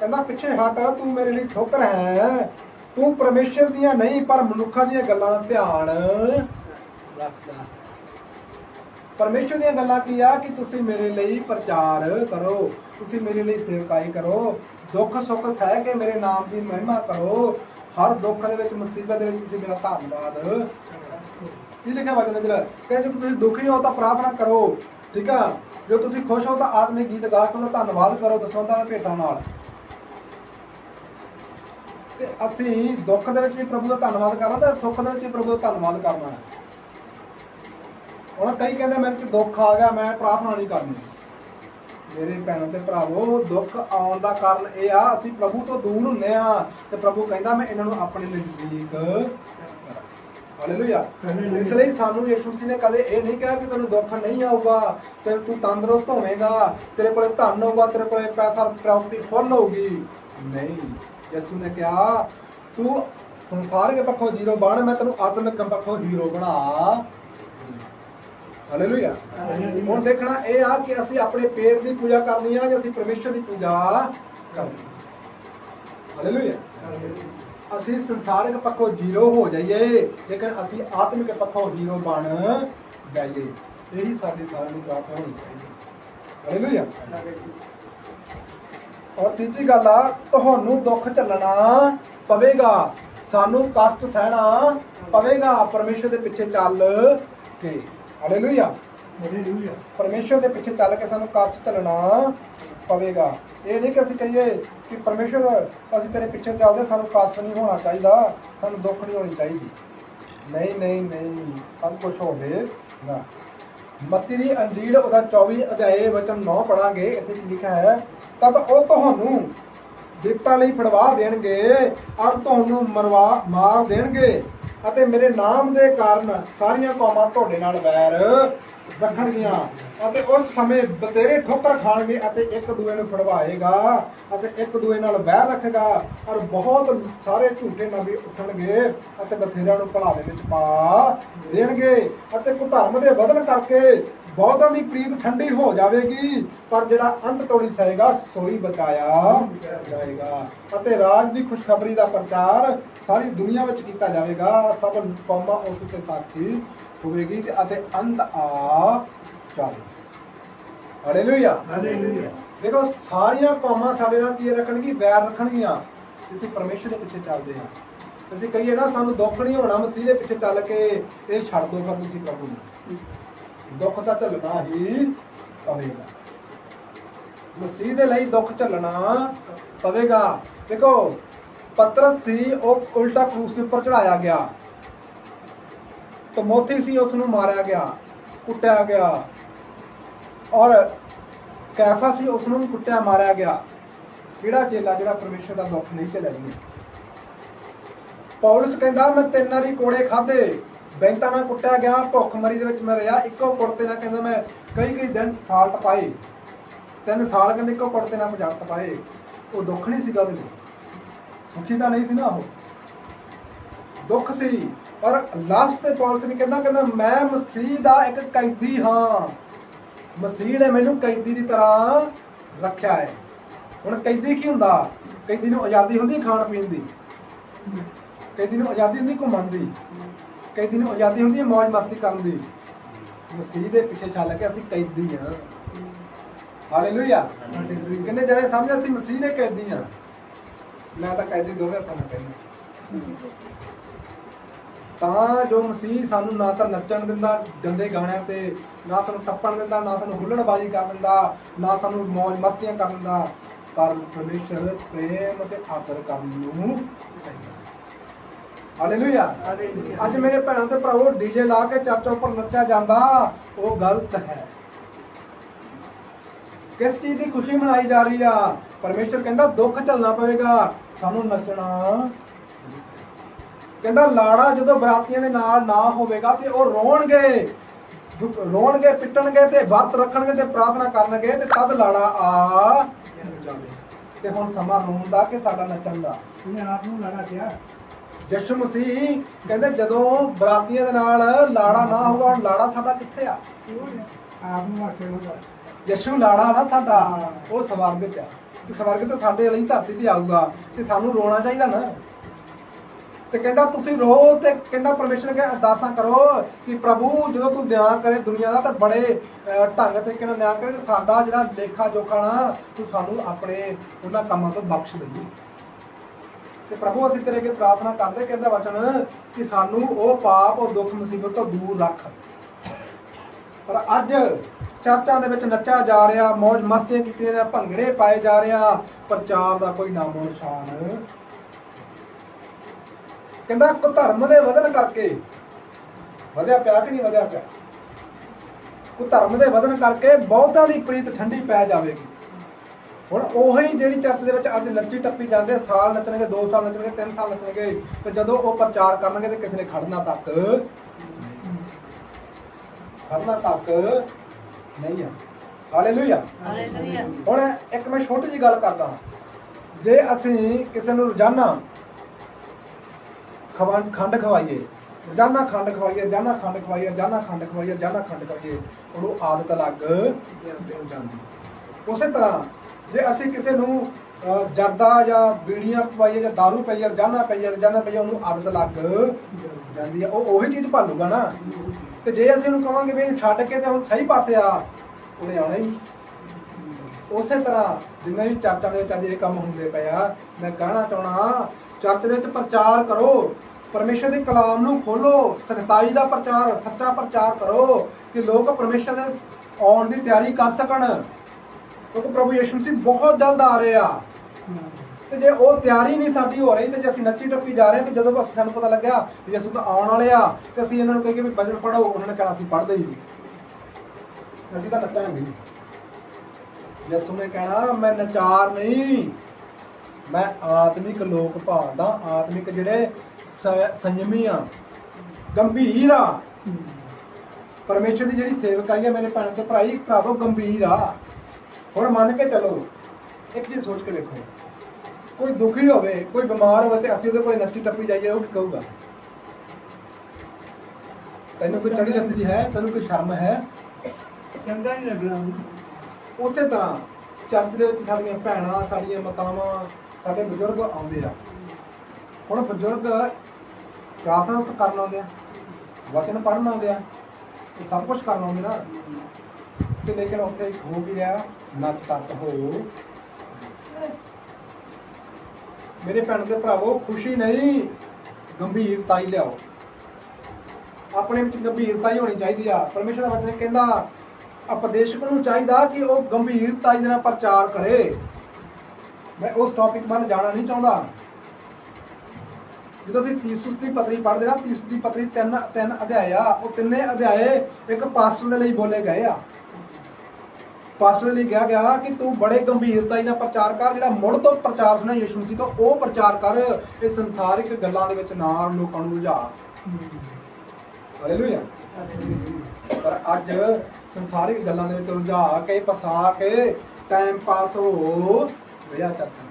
ਕਹਿੰਦਾ ਪਿੱਛੇ ਹਟ ਤੂੰ ਮੇਰੇ ਲਈ ਠੋਕਰ ਹੈ। ਤੂੰ ਪਰਮੇਸ਼ਰ ਦੀਆਂ ਨਹੀਂ ਪਰ ਮਨੁੱਖਾਂ ਦੀਆਂ ਗੱਲਾਂ ਦਾ ਧਿਆਨ ਰੱਖਦਾ। ਪਰਮੇਸ਼ਰ ਦੀਆਂ ਗੱਲਾਂ ਕੀ ਆ? ਕਿ ਤੁਸੀਂ ਮੇਰੇ ਲਈ ਪ੍ਰਚਾਰ ਕਰੋ। ਤੁਸੀਂ ਮੇਰੇ ਲਈ ਸੇਵਕਾਈ ਕਰੋ। ਦੁੱਖ ਸੁੱਖ ਸਹਿ ਕੇ ਮੇਰੇ ਨਾਮ ਦੀ ਮਹਿਮਾ ਕਰੋ। ਹਰ ਦੁੱਖ ਦੇ ਵਿੱਚ ਮੁਸੀਬਤ ਦੇ ਵਿੱਚ ਤੁਸੀਂ ਮੇਰਾ ਧੰਨਵਾਦ। ਕੀ ਲਿਖਿਆ ਵਚਨ ਦੇ ਵਿੱਚ ਕਹਿੰਦੇ ਜੇ ਤੁਸੀਂ ਦੁਖੀ ਹੋ ਤਾਂ ਪ੍ਰਾਰਥਨਾ ਕਰੋ, ਠੀਕ ਆ? ਜੇ ਤੁਸੀਂ ਖੁਸ਼ ਹੋ ਤਾਂ ਆਤਮਿਕ ਗੀਤ ਗਾ ਕੇ ਉਹਦਾ ਧੰਨਵਾਦ ਕਰੋ ਦਸਵੰਦਾਂ ਦੇ ਭੇਟਾਂ ਨਾਲ। ਤੇ ਅਸੀਂ ਦੁੱਖ ਦੇ ਵਿੱਚ ਵੀ ਪ੍ਰਭੂ ਦਾ ਧੰਨਵਾਦ ਕਰਨਾ ਤੇ ਸੁੱਖ ਦੇ ਵਿੱਚ ਵੀ ਪ੍ਰਭੂ ਦਾ ਧੰਨਵਾਦ ਕਰਨਾ। ਹੈ ਹੁਣ ਕਈ ਕਹਿੰਦੇ ਮੇਰੇ ਚ ਦੁੱਖ ਆ ਗਿਆ, ਮੈਂ ਪ੍ਰਾਰਥਨਾ ਨਹੀਂ ਕਰਨੀ। ਮੇਰੇ ਭੈਣਾਂ ਤੇ ਭਰਾਵੋ ਦੁੱਖ ਆਉਣ ਦਾ ਕਾਰਨ ਇਹ ਆ ਅਸੀਂ ਪ੍ਰਭੂ ਤੋਂ ਦੂਰ ਹੁੰਨੇ ਆ ਤੇ ਪ੍ਰਭੂ ਕਹਿੰਦਾ ਮੈਂ ਇਹਨਾਂ ਨੂੰ ਆਪਣੇ ਨਜ਼ਦੀਕ ਹਾਲੇਲੂਇਆ ਇਸ ਲਈ ਸਾਨੂੰ ਯਿਸੂ ਮਸੀਹ ਨੇ ਕਦੇ ਇਹ ਨਹੀਂ ਕਿਹਾ ਕਿ ਤੈਨੂੰ ਦੁੱਖ ਨਹੀਂ ਆਊਗਾ ਤੇ ਤੂੰ ਤੰਦਰੁਸਤ ਹੋਵੇਂਗਾ ਤੇਰੇ ਕੋਲੇ ਧਨ ਹੋਊਗਾ ਤੇਰੇ ਕੋਲੇ ਪੈਸਾ ਪ੍ਰਾਪਤੀ ਫੁੱਲ ਹੋਊਗੀ। ਨਹੀਂ ਯਿਸੂ ਨੇ ਕਿਹਾ ਤੂੰ ਸੰਸਾਰਿਕ ਪੱਖੋਂ ਜ਼ੀਰੋ ਬਣ ਮੈਂ ਤੈਨੂੰ ਆਤਮਿਕ ਪੱਖੋਂ ਹੀਰੋ ਬਣਾ। ਹਾਲੇਲੂਇਆ ਹੁਣ ਦੇਖਣਾ ਇਹ ਆ ਕਿ ਅਸੀਂ ਆਪਣੇ ਪੇਟ ਦੀ ਪੂਜਾ ਕਰਨੀ ਆ ਜਾਂ ਅਸੀਂ ਪਰਮੇਸ਼ਰ ਦੀ ਪੂਜਾ ਕਰਨੀ ਹਾਲੇਲੂਇਆ ਅਸੀਂ ਸੰਸਾਰਿਕ ਪੱਖੋਂ ਜ਼ੀਰੋ ਹੋ ਜਾਈਏ ਲੇਕਿਨ ਅਸੀਂ ਆਤਮਿਕ ਪੱਖੋਂ ਹੀਰੋ ਬਣ ਜਾਈਏ, ਇਹੀ ਸਾਡੀ ਸਾਰਿਆਂ ਦੀ ਪ੍ਰਾਰਥਨਾ ਹੋਣੀ ਚਾਹੀਦੀ ਹਾਲੇਲੂਇਆ ਔਰ ਤੀਜੀ ਗੱਲ ਆ, ਤੁਹਾਨੂੰ ਦੁੱਖ ਝੱਲਣਾ ਪਵੇਗਾ, ਸਾਨੂੰ ਕਸ਼ਟ ਸਹਿਣਾ ਪਵੇਗਾ, ਪਰਮੇਸ਼ਰ ਦੇ ਪਿੱਛੇ ਚੱਲ ਕੇ। ਹਾਲੇਲੂਇਆ ਪਰਮੇਸ਼ਰ ਦੇ ਪਿੱਛੇ ਚੱਲ ਕੇ ਸਾਨੂੰ ਕਸ਼ਟ ਝੱਲਣਾ ਪਵੇਗਾ। ਇਹ ਨਹੀਂ ਕਿ ਅਸੀਂ ਕਹੀਏ ਕਿ ਪਰਮੇਸ਼ਰ ਅਸੀਂ ਤੇਰੇ ਪਿੱਛੇ ਚੱਲਦੇ ਸਾਨੂੰ ਕਸ਼ਟ ਨਹੀਂ ਹੋਣਾ ਚਾਹੀਦਾ। ਸਾਨੂੰ ਦੁੱਖ ਨਹੀਂ ਹੋਣੀ ਚਾਹੀਦੀ। ਨਹੀਂ ਨਹੀਂ ਨਹੀਂ। ਸਭ ਕੁਝ ਹੋਵੇਗਾ ਮੱਤੀ ਦੀ ਅੰਜੀਲ ਉਹਦਾ 24 ਅਧਿਆਏ ਵਚਨ 9 ਪੜਾਂਗੇ ਇੱਥੇ ਕੀ ਲਿਖਿਆ ਹੈ ਤਦ ਉਹ ਤੁਹਾਨੂੰ ਦਿੱਤਾ ਲਈ ਫੜਵਾ ਦੇਣਗੇ ਔਰ ਤੁਹਾਨੂੰ ਮਰਵਾ ਮਾਰ ਦੇਣਗੇ। ਅਤੇ ਮੇਰੇ ਨਾਮ ਦੇ ਕਾਰਨ ਸਾਰੀਆਂ ਕੌਮਾਂ ਤੁਹਾਡੇ ਨਾਲ ਵੈਰ ਰੱਖਣਗੀਆਂ। ਅਤੇ ਉਸ ਸਮੇਂ ਬਤੇਰੇ ਠੋਕਰ ਖਾਣਗੇ ਅਤੇ ਇੱਕ ਦੂਏ ਨੂੰ ਫੜਵਾਏਗਾ ਅਤੇ ਇੱਕ ਦੂਏ ਨਾਲ ਵੈਰ ਰੱਖੇਗਾ ਔਰ ਬਹੁਤ ਸਾਰੇ ਝੂਠੇ ਨਬੀ ਉੱਠਣਗੇ ਅਤੇ ਬਥੇਰਿਆਂ ਨੂੰ ਭਲਾਵੇ ਵਿੱਚ ਪਾ ਦੇਣਗੇ ਅਤੇ ਕੁਧਰਮ ਦੇ ਵਧਣ ਕਰਕੇ ਬਹੁਤਾਂ ਦੀ ਪ੍ਰੀਤ ਠੰਡੀ ਹੋ ਜਾਵੇਗੀ ਪਰ ਜਿਹੜਾ ਅੰਤ ਤੋੜੀ ਸਹੇਗਾ ਸੋਈ ਬਚਾਇਆ ਜਾਏਗਾ। ਅਤੇ ਰਾਜ ਦੀ ਖੁਸ਼ਖਬਰੀ ਦਾ ਪ੍ਰਚਾਰ ਸਾਰੀ ਦੁਨੀਆ ਵਿੱਚ ਕੀਤਾ ਜਾਵੇਗਾ। ਸਭ ਕੌਮਾਂ ਉਸ ਉੱਤੇ ਸਾਖੀ ਹੋਵੇਗੀ ਤੇ ਅਤੇ ਅੰਤ ਆ ਜਾਵੇ ਹਾਲੇਲੂਇਆ ਦੇਖੋ ਸਾਰੀਆਂ ਕੌਮਾਂ ਸਾਡੇ ਨਾਲ ਕੀ ਰੱਖਣਗੀ? ਵੈਰ ਰੱਖਣਗੀਆਂ। ਅਸੀਂ ਪਰਮੇਸ਼ਰ ਦੇ ਪਿੱਛੇ ਚੱਲਦੇ ਹਾਂ। ਅਸੀਂ ਕਹੀਏ ਨਾ ਸਾਨੂੰ ਦੁੱਖ ਨਹੀਂ ਹੋਣਾ ਮਸੀਹ ਦੇ ਪਿੱਛੇ ਚੱਲ ਕੇ ਇਹ ਛੱਡ ਦੋ ਫਿਰ ਤੁਸੀਂ ਪ੍ਰਭੂ ਨੂੰ। ਦੁੱਖ ਤਾਂ ਝੱਲਣਾ ਹੀ ਪਵੇਗਾ। ਮਸੀਹ ਦੇ ਲਈ ਦੁੱਖ ਝੱਲਣਾ ਪਵੇਗਾ। ਦੇਖੋ, ਪਤਰਸ ਸੀ, ਉਹ ਉਲਟਾ ਕਰੂਸ ਦੇ ਉੱਪਰ ਚੜਾਇਆ ਗਿਆ। ਤਮੋਥੀ ਸੀ ਉਸ ਨੂੰ ਮਾਰਿਆ ਗਿਆ, ਕੁੱਟਿਆ ਗਿਆ। ਔਰ ਕੈਫਾ ਸੀ ਉਸ ਨੂੰ ਕੁੱਟਿਆ, ਮਾਰਿਆ ਗਿਆ। ਕਿਹੜਾ ਚੇਲਾ ਜਿਹੜਾ ਪਰਮੇਸ਼ਰ ਦਾ ਦੁੱਖ ਨਹੀਂ ਝੱਲਿਆ ਜੀ? ਪੌਲਸ ਕਹਿੰਦਾ, ਮੈਂ ਤਿੰਨ ਵਾਰੀ ਕੋੜੇ ਖਾਦੇ ਬੈਂਤਾਂ ਨਾਲ ਕੁੱਟਿਆ ਗਿਆ ਭੁੱਖ ਮਰੀ ਦੇ ਵਿੱਚ ਮੈਂ ਰਿਹਾ, ਇੱਕੋ ਕੁੜਤੇ ਨਾਲ ਕਹਿੰਦਾ ਮੈਂ ਕਈ ਕਈ ਦਿਨ ਸਾਲ ਟਪਾਏ ਤਿੰਨ ਸਾਲ ਕਹਿੰਦੇ ਇੱਕੋ ਕੁੜਤੇ ਨਾਲ ਪੰਜਾਬ ਟਪਾਏ ਉਹ ਦੁੱਖ ਨਹੀਂ ਸੀਗਾ ਮੈਨੂੰ। ਸੁਖੀ ਤਾਂ ਨਹੀਂ ਸੀ ਨਾ ਉਹ। ਦੁੱਖ ਸੀ। ਪਰ ਲਾਸਟ ਤੇ ਪੌਲਸ ਨੇ ਕਹਿੰਦਾ ਕਹਿੰਦਾ ਮੈਂ ਮਸੀਹ ਦਾ ਇੱਕ ਕੈਦੀ ਹਾਂ। ਮਸੀਹ ਨੇ ਮੈਨੂੰ ਕੈਦੀ ਦੀ ਤਰ੍ਹਾਂ ਰੱਖਿਆ ਹੈ। ਹੁਣ ਕੈਦੀ ਕੀ ਹੁੰਦਾ? ਕੈਦੀ ਨੂੰ ਆਜ਼ਾਦੀ ਹੁੰਦੀ ਖਾਣ ਪੀਣ ਦੀ। ਕੈਦੀ ਨੂੰ ਆਜ਼ਾਦੀ ਹੁੰਦੀ ਘੁੰਮਣ ਦੀ। ਕੈਦੀ ਨੂੰ ਆਜ਼ਾਦੀ ਹੁੰਦੀ ਹੈ ਮौज ਮਸਤੀ ਕਰਨ ਦੀ। ਮਸੀਹ ਦੇ ਪਿੱਛੇ ਚੱਲ ਕੇ ਅਸੀਂ ਕੈਦੀ ਹਾਂ। ਹਾਲੇਲੂਇਆ ਕਹਿੰਦੇ ਜਿਹੜੇ ਸਮਝ ਅਸੀਂ ਮਸੀਹ ਦੇ ਕੈਦੀ ਹਾਂ? ਮੈਂ ਤਾਂ ਕੈਦੀ ਦੋਵੇਂ ਹੱਥਾਂ ਨਾਲ ਕਹਿੰਦਾ। ਤਾਂ ਜੋ ਮਸੀਹ ਸਾਨੂੰ ਨਾ ਤਾਂ ਨੱਚਣ ਦਿੰਦਾ, ਗੰਦੇ ਗਾਣਿਆਂ ਤੇ, ਨਾ ਸਾਨੂੰ ਟੱਪਣ ਦਿੰਦਾ, ਨਾ ਸਾਨੂੰ ਹੁੱਲੜਬਾਜ਼ੀ ਕਰ ਦਿੰਦਾ, ਨਾ ਸਾਨੂੰ ਮौज ਮਸਤੀਆਂ ਕਰ ਦਿੰਦਾ। ਪਰ ਪਰਮੇਸ਼ਰ ਪ੍ਰੇਮ ਅਤੇ ਆਦਰ ਕਰਨ ਨੂੰ ਹਾਲੇਲੂਇਆ ਅੱਜ ਮੇਰੇ ਭੈਣਾਂ ਤੇ ਭਰਾਵੋ ਡੀਜੇ ਲਾ ਕੇ ਚਰਚ ਉੱਪਰ ਨੱਚਿਆ ਜਾਂਦਾ ਉਹ ਗਲਤ ਹੈ। ਕਿਸ ਚੀਜ਼ ਦੀ ਖੁਸ਼ੀ ਮਨਾਈ ਜਾ ਰਹੀ ਆ? ਪਰਮੇਸ਼ਰ ਕਹਿੰਦਾ ਦੁੱਖ ਝੱਲਣਾ ਪਵੇਗਾ ਸਾਨੂੰ ਨੱਚਣਾ। ਕਹਿੰਦਾ ਲਾੜਾ ਜਦੋਂ ਬਰਾਤੀਆਂ ਦੇ ਨਾਲ ਨਾ ਹੋਵੇਗਾ ਤੇ ਉਹ ਰੋਣਗੇ ਰੋਣਗੇ ਪਿੱਟਣਗੇ ਤੇ ਵਰਤ ਰੱਖਣਗੇ ਤੇ ਪ੍ਰਾਰਥਨਾ ਕਰਨਗੇ ਤੇ ਤਦ ਲਾੜਾ ਆ ਤੇ ਹੁਣ ਸਮਾਂ ਰੋਣ ਦਾ ਕਿ ਸਾਡਾ ਨੱਚਣ ਦਾ? ਯਿਸੂ ਮਸੀਹ ਕਹਿੰਦੇ ਜਦੋਂ ਬਰਾਤੀਆਂ ਦੇ ਨਾਲ ਲਾੜਾ ਨਾ ਹੋਊਗਾ ਹੁਣ ਲਾੜਾ ਸਾਡਾ ਕਿੱਥੇ ਆ? ਯਿਸੂ ਲਾੜਾ ਨਾ ਸਾਡਾ ਉਹ ਸਵਰਗ ਚ ਆ। ਤੇ ਸਵਰਗ ਤੋਂ ਸਾਡੇ ਲਈ ਧਰਤੀ ਤੇ ਆਊਗਾ ਤੇ ਸਾਨੂੰ ਰੋਣਾ ਚਾਹੀਦਾ ਨਾ। ਤੇ ਕਹਿੰਦਾ ਤੁਸੀਂ ਰੋ ਤੇ ਕਹਿੰਦਾ ਪਰਮੇਸ਼ਰ ਅੱਗੇ ਅਰਦਾਸਾਂ ਕਰੋ ਕਿ ਪ੍ਰਭੂ ਜਦੋਂ ਤੂੰ ਨਿਆਂ ਕਰੇ ਦੁਨੀਆ ਦਾ ਤਾਂ ਬੜੇ ਢੰਗ ਤਰੀਕੇ ਨਾਲ ਨਿਆਂ ਕਰੇ ਤੇ ਸਾਡਾ ਜਿਹੜਾ ਲੇਖਾ ਜੋਖਾ ਨਾ ਤੂੰ ਸਾਨੂੰ ਆਪਣੇ ਉਹਨਾਂ ਕੰਮਾਂ ਤੋਂ ਬਖਸ਼ ਦੇਈਂ। ਤੇ ਪ੍ਰਭੂ ਅਸੀਂ ਤੇਰੇ ਅੱਗੇ ਪ੍ਰਾਰਥਨਾ ਕਰਦੇ ਕਹਿੰਦਾ ਵਚਨ ਕਿ ਸਾਨੂੰ ਉਹ ਪਾਪ, ਉਹ ਦੁੱਖ, ਮੁਸੀਬਤ ਤੋਂ ਦੂਰ ਰੱਖ। ਪਰ ਅੱਜ ਚਰਚਾਂ ਦੇ ਵਿੱਚ ਨੱਚਿਆ ਜਾ ਰਿਹਾ ਮौज ਮਸਤੀਆਂ ਕੀਤੀਆਂ ਨੇ ਭੰਗੜੇ ਪਾਏ ਜਾ ਰਿਹਾ ਪ੍ਰਚਾਰ ਦਾ ਕੋਈ ਨਾਮੋ ਨਿਸ਼ਾਨ। ਕਹਿੰਦਾ ਕੋ ਧਰਮ ਦੇ ਵਧਣ ਕਰਕੇ, ਵਧਿਆ ਪਿਆ ਕਿ ਨਹੀਂ ਵਧਿਆ ਪਿਆ? ਕੋ ਧਰਮ ਦੇ ਵਧਣ ਕਰਕੇ ਬਹੁਤਾਂ ਦੀ ਪ੍ਰੀਤ ਠੰਡੀ ਪੈ ਜਾਵੇਗੀ। ਹੁਣ ਉਹੀ ਜਿਹੜੀ ਚਰਚ ਦੇ ਵਿੱਚ ਅੱਜ ਨੱਚੀ ਟੱਪੀ ਜਾਂਦੇ ਸਾਲ ਨੱਚਣਗੇ 2 ਸਾਲ ਨੱਚਣਗੇ 3 ਸਾਲ ਨੱਚਣਗੇ ਤੇ ਜਦੋਂ ਉਹ ਪ੍ਰਚਾਰ ਕਰਨਗੇ ਤੇ ਕਿਸੇ ਨੇ ਖੜਨਾ ਤੱਕ। ਖੜਨਾ ਤੱਕ ਨਹੀਂ ਆ। ਹਾਲੇਲੂਇਆ ਹਾਲੇਲੂਇਆ ਹੁਣ ਇੱਕ ਮੈਂ ਛੋਟੀ ਜੀ ਗੱਲ ਕਰਦਾ ਜੇ ਅਸੀਂ ਕਿਸੇ ਨੂੰ ਰੋਜ਼ਾਨਾ ਖਵਾ ਖੰਡ ਖਵਾਈਏ ਰੋਜ਼ਾਨਾ ਖੰਡ ਖਵਾਈਏ ਰੋਜ਼ਾਨਾ ਖੰਡ ਖਵਾਈਏ ਰੋਜ਼ਾਨਾ ਖੰਡ ਖਵਾਈਏ ਰੋਜ਼ਾਨਾ ਖੰਡ ਖਵਾਈਏ ਉਹਨੂੰ ਆਦਤ ਲੱਗ ਜਾਂਦੀ। ਉਸੇ ਤਰ੍ਹਾਂ ਜੇ ਅਸੀਂ ਕਿਸੇ ਨੂੰ ਜਰਦਾ ਜਾਂ ਬੀੜੀਆਂ ਪਵਾਈਏ ਜਾਂ ਦਾਰੂ ਪਈਏ ਰੋਜ਼ਾਨਾ ਪਈਏ ਰੋਜ਼ਾਨਾ ਪਈਏ ਉਹਨੂੰ ਆਦਤ ਲੱਗ ਜਾਂਦੀ ਹੈ ਉਹ ਉਹੀ ਚੀਜ਼ ਭਾਲੂਗਾ ਨਾ। ਤੇ ਜੇ ਅਸੀਂ ਉਹਨੂੰ ਕਵਾਂਗੇ ਵੀ ਛੱਡ ਕੇ ਤੇ ਹੁਣ ਸਹੀ ਪਾਸੇ ਆ, ਉਹਨੇ ਆਉਣਾ ਹੀ। ਉਸੇ ਤਰ੍ਹਾਂ ਜਿੰਨੇ ਵੀ ਚਰਚਾਂ ਦੇ ਵਿੱਚ ਅੱਜ ਇਹ ਕੰਮ ਹੁੰਦੇ ਪਏ ਆ, ਮੈਂ ਕਹਿਣਾ ਚਾਹਣਾ ਚਰਚ ਦੇ ਵਿੱਚ ਪ੍ਰਚਾਰ ਕਰੋ। ਪਰਮੇਸ਼ਰ ਦੇ ਕਲਾਮ ਨੂੰ ਖੋਲੋ ਸਖਤਾਈ ਦਾ ਪ੍ਰਚਾਰ, ਸੱਚਾ ਪ੍ਰਚਾਰ ਕਰੋ, ਕਿ ਲੋਕ ਪਰਮੇਸ਼ਰ ਦੇ ਆਉਣ ਦੀ ਤਿਆਰੀ ਕਰ ਸਕਣ। ਕਿਉਂਕਿ ਪ੍ਰਭੂ ਯਿਸੂ ਮਸੀਹ ਬਹੁਤ ਜਲਦ ਆ ਰਹੇ ਆ। ਤੇ ਜੇ ਉਹ ਤਿਆਰੀ ਨਹੀਂ ਸਾਡੀ ਹੋ ਰਹੀ ਤੇ ਜੇ ਅਸੀਂ ਨੱਚੀ ਟੱਪੀ ਜਾ ਰਹੇ ਤੇ ਜਦੋਂ ਬਸ ਸਾਨੂੰ ਪਤਾ ਲੱਗਿਆ ਵੀ ਅਸੀਂ ਤਾਂ ਆਉਣ ਵਾਲੇ ਆ ਤੇ ਅਸੀਂ ਇਹਨਾਂ ਨੂੰ ਕਹੀਏ ਵੀ ਭਜਨ ਪੜੋ ਉਹਨਾਂ ਨੇ ਕਹਿਣਾ ਅਸੀਂ ਪੜ੍ਹਦੇ ਹੀ ਨਹੀਂ। ਅਸੀਂ ਤਾਂ ਨੱਚਾਂਗੇ। ਯਿਸੂ ਨੇ ਕਹਿਣਾ ਮੈਂ ਨਚਾਰ ਨਹੀਂ। ਮੈਂ ਆਤਮਿਕ ਲੋਕ ਭਾਲਦਾ ਆਤਮਿਕ ਜਿਹੜੇ ਸ- ਸੰਯਮੀ ਆ ਗੰਭੀਰ ਆ। ਪਰਮੇਸ਼ਰ ਦੀ ਜਿਹੜੀ ਸੇਵਕਾਈ ਹੈ ਮੇਰੇ ਭੈਣ ਤੇ ਭਰਾਈ ਭਰਾਵੋ ਗੰਭੀਰ ਆ। ਹੁਣ ਮੰਨ ਕੇ ਚੱਲੋ ਇੱਕ ਚੀਜ਼ ਸੋਚ ਕੇ ਦੇਖੋ। ਕੋਈ ਦੁਖੀ ਹੋਵੇ ਕੋਈ ਬਿਮਾਰ ਹੋਵੇ ਤੇ ਅਸੀਂ ਉਹਦੇ ਕੋਲ ਨੱਚੀ ਟੱਪੀ ਜਾਈਏ ਉਹ ਕੀ ਕਹੂਗਾ? ਤੈਨੂੰ ਕੋਈ ਚੜੀ ਜਾਂਦੀ ਹੈ ਤੈਨੂੰ ਕੋਈ ਸ਼ਰਮ ਹੈ? ਚੰਗਾ ਨਹੀਂ ਲੱਗਣਾ। ਉਸੇ ਤਰ੍ਹਾਂ ਚਰਚ ਦੇ ਵਿੱਚ ਸਾਡੀਆਂ ਭੈਣਾਂ ਸਾਡੀਆਂ ਮਾਤਾਵਾਂ ਸਾਡੇ ਬਜ਼ੁਰਗ ਆਉਂਦੇ ਆ। ਹੁਣ ਬਜ਼ੁਰਗ ਪ੍ਰਾਰਥਨਾ ਕਰਨ ਆਉਂਦੇ ਆ ਵਚਨ ਪੜ੍ਹਨ ਆਉਂਦੇ ਆ ਸਭ ਕੁਝ ਕਰਨ ਆਉਂਦੇ ਨਾ। ਤੇ ਲੇਕਿਨ ਉੱਥੇ ਹੋ ਵੀ ਰਿਹਾ ਨੱਚ ਟੱਪ ਹੋ ਮੇਰੇ ਭੈਣ ਦੇ ਭਰਾਵੋ, ਖੁਸ਼ੀ ਨਹੀਂ ਗੰਭੀਰਤਾ ਹੀ ਲਿਆਓ। ਆਪਣੇ ਵਿੱਚ ਗੰਭੀਰਤਾ ਹੀ ਹੋਣੀ ਚਾਹੀਦੀ ਆ। ਪਰਮੇਸ਼ਰ ਵਚਨ ਕਹਿੰਦਾ ਉਪਦੇਸ਼ਕ ਨੂੰ ਚਾਹੀਦਾ ਕਿ ਉਹ ਗੰਭੀਰਤਾ ਦੇ ਨਾਲ ਪ੍ਰਚਾਰ ਕਰੇ। ਮੈਂ ਉਸ ਟੌਪਿਕ ਵੱਲ ਜਾਣਾ ਨਹੀਂ ਚਾਹੁੰਦਾ। ਜਦੋਂ ਤੁਸੀਂ ਤੀਸੁਸ ਦੀ ਪਤਰੀ ਪੜ੍ਹਦੇ ਨਾ ਤੀਸੁਸ ਦੀ ਪਤਰੀ ਤਿੰਨ ਤਿੰਨ ਅਧਿਆਇ ਆ। ਉਹ ਤਿੰਨੇ ਅਧਿਆਏ ਇੱਕ ਪਾਸਟਰ ਦੇ ਲਈ ਬੋਲੇ ਗਏ ਆ। ਪਾਸਟਰ ਲਈ ਕਿਹਾ ਗਿਆ ਕਿ ਤੂੰ ਬੜੇ ਗੰਭੀਰਤਾ ਨਾਲ ਪ੍ਰਚਾਰ ਕਰ, ਜਿਹੜਾ ਮੁੜ ਤੋਂ ਪ੍ਰਚਾਰ ਸੁਣਾ ਯਿਸੂ ਮਸੀਹ ਤੋਂ, ਉਹ ਪ੍ਰਚਾਰ ਕਰ ਇਹ ਸੰਸਾਰਿਕ ਗੱਲਾਂ ਦੇ ਵਿੱਚ ਨਾ ਲੋਕਾਂ ਨੂੰ ਰੁਝਾ ਹਾਲੇਲੂਇਆ ਪਰ ਅੱਜ ਸੰਸਾਰਿਕ ਗੱਲਾਂ ਦੇ ਵਿੱਚ ਰੁਝਾ ਕੇ, ਫਸਾ ਕੇ ਟਾਈਮ ਪਾਸ ਹੋ ਰਿਹਾ ਚੱਲਦਾ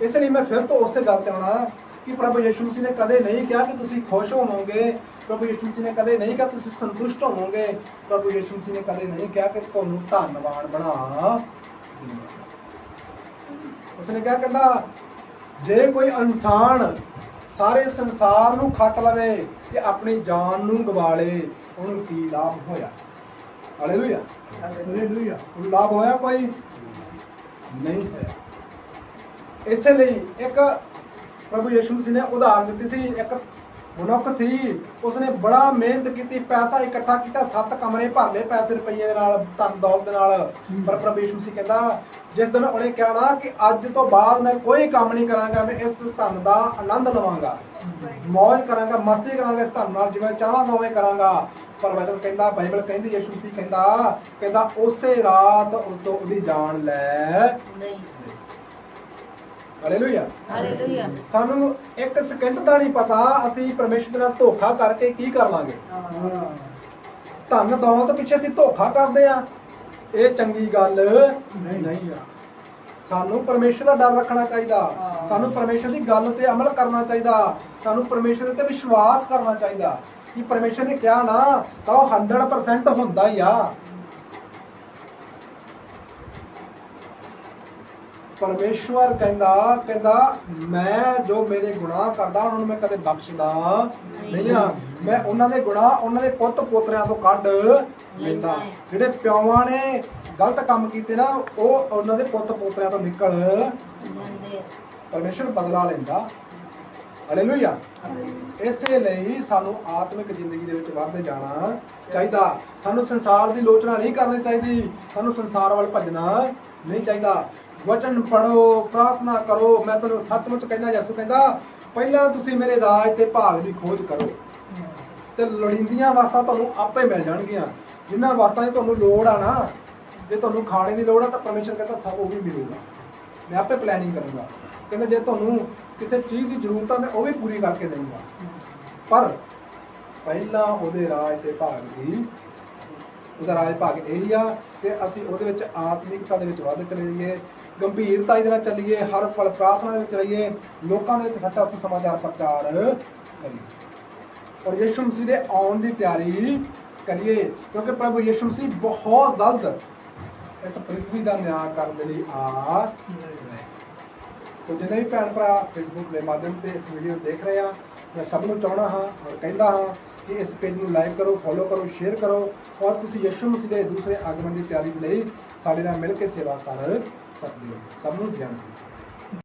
ਇਸ ਲਈ ਮੈਂ ਫਿਰ ਤੋਂ ਉਸੇ ਗੱਲ ਤੇ ਆਉਣਾ ਕਿ ਪ੍ਰਭੂ ਯਿਸੂ ਮਸੀਹ ਨੇ ਕਦੇ ਨਹੀਂ ਕਿਹਾ ਕਿ ਤੁਸੀਂ ਖੁਸ਼ ਹੋਵੋਗੇ? ਪ੍ਰਭੂ ਯਿਸੂ ਮਸੀਹ ਨੇ ਕਦੇ ਨਹੀਂ ਕਿਹਾ ਤੁਸੀਂ ਸੰਤੁਸ਼ਟ ਹੋਵੋਗੇ? ਪ੍ਰਭੂ ਯਿਸੂ ਮਸੀਹ ਨੇ ਕਦੇ ਨਹੀਂ ਕਿਹਾ ਕਿ ਤੁਹਾਨੂੰ ਧੰਨਵਾਦ ਬਣਾ ਉਸਨੇ ਕਿਹਾ, ਕਹਿੰਦਾ, ਜੇ ਕੋਈ ਇਨਸਾਨ ਸਾਰੇ ਸੰਸਾਰ ਨੂੰ ਖੱਟ ਲਵੇ ਤੇ ਆਪਣੀ ਜਾਨ ਨੂੰ ਗਵਾ ਲੇ ਉਹਨੂੰ ਕੀ ਲਾਭ ਹੋਇਆ? ਹਾਲੇਲੂਇਆ ਹਾਲੇਲੂਇਆ ਉਹਨੂੰ ਲਾਭ ਹੋਇਆ ਕੋਈ? ਨਹੀਂ ਹੋਇਆ। ਇਸੇ ਲਈ ਇੱਕ ਪ੍ਰਭੂ ਯਿਸੂ ਮਸੀਹ ਨੇ ਉਦਾਹਰਨ ਦਿੱਤੀ ਸੀ ਇੱਕ ਮਨੁੱਖ ਸੀ ਉਸਨੇ ਬੜਾ ਮਿਹਨਤ ਕੀਤੀ ਪੈਸਾ ਇਕੱਠਾ ਕੀਤਾ ਸੱਤ ਕਮਰੇ ਭਰ ਲਏ ਪੈਸੇ ਰੁਪਈਏ ਦੇ ਨਾਲ ਧਨ ਦੌਲਤ ਦੇ ਨਾਲ। ਪਰ ਪ੍ਰਭੂ ਯਿਸੂ ਮਸੀਹ ਕਹਿੰਦਾ ਜਿਸ ਦਿਨ ਉਹਨੇ ਕਹਿਣਾ ਕਿ ਅੱਜ ਤੋਂ ਬਾਅਦ ਮੈਂ ਕੋਈ ਕੰਮ ਨਹੀਂ ਕਰਾਂਗਾ ਮੈਂ ਇਸ ਧਨ ਦਾ ਆਨੰਦ ਲਵਾਂਗਾ। ਮौज ਕਰਾਂਗਾ ਮਸਤੀ ਕਰਾਂਗਾ ਇਸ ਧਨ ਨਾਲ ਜਿਵੇਂ ਚਾਹਾਂਗਾ ਉਵੇਂ ਕਰਾਂਗਾ। ਪਰ ਵਚਨ ਕਹਿੰਦਾ ਬਾਈਬਲ ਕਹਿੰਦੀ ਯਿਸੂ ਮਸੀਹ ਕਹਿੰਦਾ ਕਹਿੰਦਾ ਉਸੇ ਰਾਤ ਉਸ ਤੋਂ ਉਹਦੀ ਜਾਨ ਲੈ। ਨਹੀਂ। ਹਾਲੇਲੂਇਆ ਹਾਲੇਲੂਇਆ ਸਾਨੂੰ ਇੱਕ ਸਕਿੰਟ ਦਾ ਨਹੀਂ ਪਤਾ ਅਸੀਂ ਪਰਮੇਸ਼ਰ ਨਾਲ ਧੋਖਾ ਕਰਕੇ ਕੀ ਕਰ ਲਾਂਗੇ। ਹਾਂ। ਧਨ ਦੌਲਤ ਪਿੱਛੇ ਅਸੀਂ ਧੋਖਾ ਕਰਦੇ ਆ ਇਹ ਚੰਗੀ ਗੱਲ ਨਹੀਂ। ਨਹੀਂ ਆ। ਸਾਨੂੰ ਪਰਮੇਸ਼ਰ ਦਾ ਡਰ ਰੱਖਣਾ ਚਾਹੀਦਾ। ਸਾਨੂੰ ਪਰਮੇਸ਼ਰ ਦੀ ਗੱਲ ਤੇ ਅਮਲ ਕਰਨਾ ਚਾਹੀਦਾ। ਸਾਨੂੰ ਪਰਮੇਸ਼ਰ ਤੇ ਵਿਸ਼ਵਾਸ ਕਰਨਾ ਚਾਹੀਦਾ। ਕਿ ਪਰਮੇਸ਼ਰ ਨੇ ਕਿਹਾ ਨਾ ਤਾਂ ਉਹ 100% ਹੁੰਦਾ ਹੀ ਆ। ਪਰਮੇਸ਼ਵਰ ਕਹਿੰਦਾ ਕਹਿੰਦਾ ਮੈਂ ਜੋ ਮੇਰੇ ਗੁਨਾਹ ਕਰਦਾ ਉਹਨਾਂ ਨੂੰ ਮੈਂ ਕਦੇ ਬਖਸ਼ਦਾ ਨਹੀਂ। ਆ। ਮੈਂ ਉਹਨਾਂ ਦੇ ਗੁਨਾਹ ਉਹਨਾਂ ਦੇ ਪੁੱਤ ਪੋਤਰਿਆਂ ਤੋਂ ਕੱਢ ਲੈਂਦਾ। ਜਿਹੜੇ ਪਿਓਾਂ ਨੇ ਗਲਤ ਕੰਮ ਕੀਤੇ ਨਾ ਉਹ ਉਹਨਾਂ ਦੇ ਪੁੱਤ ਪੋਤਰਿਆਂ ਤੋਂ ਨਿਕਲ। ਪਰਮੇਸ਼ਵਰ ਬਦਲਾ ਲੈਂਦਾ। ਹਾਲੇਲੂਇਆ ਇਸੇ ਲਈ ਸਾਨੂੰ ਆਤਮਿਕ ਜ਼ਿੰਦਗੀ ਦੇ ਵਿੱਚ ਵੱਧਦੇ ਜਾਣਾ ਚਾਹੀਦਾ। ਸਾਨੂੰ ਸੰਸਾਰ ਦੀ ਲੋਚਨਾ ਨਹੀਂ ਕਰਨੀ ਚਾਹੀਦੀ। ਸਾਨੂੰ ਸੰਸਾਰ ਵੱਲ ਭੱਜਣਾ ਨਹੀਂ ਚਾਹੀਦਾ। ਵਚਨ ਪੜੋ ਪ੍ਰਾਰਥਨਾ ਕਰੋ ਮੈਂ ਤੁਹਾਨੂੰ ਸੱਚਮੁੱਚ ਕਹਿੰਦਾ ਯਿਸੂ ਕਹਿੰਦਾ ਪਹਿਲਾਂ ਤੁਸੀਂ ਮੇਰੇ ਰਾਜ ਤੇ ਭਾਗ ਦੀ ਖੋਜ ਕਰੋ ਤੇ ਲੋੜੀਂਦੀਆਂ ਵਸਤਾਂ ਤੁਹਾਨੂੰ ਆਪੇ ਮਿਲ ਜਾਣਗੀਆਂ ਜਿਨ੍ਹਾਂ ਵਸਤਾਂ ਦੀ ਤੁਹਾਨੂੰ ਲੋੜ ਆ ਨਾ ਜੇ ਤੁਹਾਨੂੰ ਖਾਣੇ ਦੀ ਲੋੜ ਆ ਤਾਂ ਪਰਮੇਸ਼ਰ ਕਹਿੰਦਾ ਸਭ ਉਹ ਵੀ ਮਿਲੂਗਾ ਮੈਂ ਆਪੇ ਪਲੈਨਿੰਗ ਕਰੂੰਗਾ ਕਹਿੰਦਾ ਜੇ ਤੁਹਾਨੂੰ ਕਿਸੇ ਚੀਜ਼ ਦੀ ਜ਼ਰੂਰਤ ਆ ਮੈਂ ਉਹ ਵੀ ਪੂਰੀ ਕਰਕੇ ਦੇਵਾਂਗਾ ਪਰ ਪਹਿਲਾਂ ਉਹਦੇ ਰਾਜ ਤੇ ਭਾਗ ਦੀ ਉਹਦਾ ਰਾਜ ਭਾਗ ਇਹੀ ਆ ਕਿ ਅਸੀਂ ਉਹਦੇ ਵਿੱਚ ਆਤਮਿਕਤਾ ਦੇ ਵਿੱਚ ਵੱਧ ਚੱਲੀਏ, ਗੰਭੀਰਤਾ ਦੇ ਨਾਲ ਚੱਲੀਏ, ਹਰ ਫਲ ਪ੍ਰਾਰਥਨਾ ਦੇ ਵਿੱਚ ਰਹੀਏ, ਲੋਕਾਂ ਦੇ ਵਿੱਚ ਸੱਚਾ ਸਮਾਚਾਰ ਪ੍ਰਚਾਰ ਕਰੀਏ। ਔਰ ਯਿਸੂ ਮਸੀਹ ਦੇ ਆਉਣ ਦੀ ਤਿਆਰੀ ਕਰੀਏ, ਕਿਉਂਕਿ ਪ੍ਰਭੂ ਯਿਸੂ ਮਸੀਹ ਬਹੁਤ ਜਲਦ ਇਸ ਪ੍ਰਿਥਵੀ ਦਾ ਨਿਆਂ ਕਰਨ ਦੇ ਲਈ ਆ। ਸੋ ਜਿੰਨੇ ਵੀ ਭੈਣ ਭਰਾ ਫੇਸਬੁੱਕ ਦੇ ਮਾਧਿਅਮ ਤੇ ਇਸ ਵੀਡੀਓ ਨੂੰ ਦੇਖ ਰਹੇ ਆ, ਮੈਂ ਸਭ ਨੂੰ ਚਾਹਣਾ ਹਾਂ ਔਰ ਕਹਿੰਦਾ ਹਾਂ ਕਿ ਇਸ ਪੇਜ ਨੂੰ ਲਾਈਕ ਕਰੋ ਫੋਲੋ ਕਰੋ ਸ਼ੇਅਰ ਕਰੋ ਔਰ ਤੁਸੀਂ ਯਿਸੂ ਮਸੀਹ ਦੇ ਦੂਸਰੇ ਆਗਮਨ ਦੀ ਤਿਆਰੀ ਲਈ ਸਾਡੇ ਨਾਲ ਮਿਲ ਕੇ ਸੇਵਾ ਕਰ ਸਕਦੇ ਹੋ। ਸਭ ਨੂੰ ਜੈ ਮਸੀਹ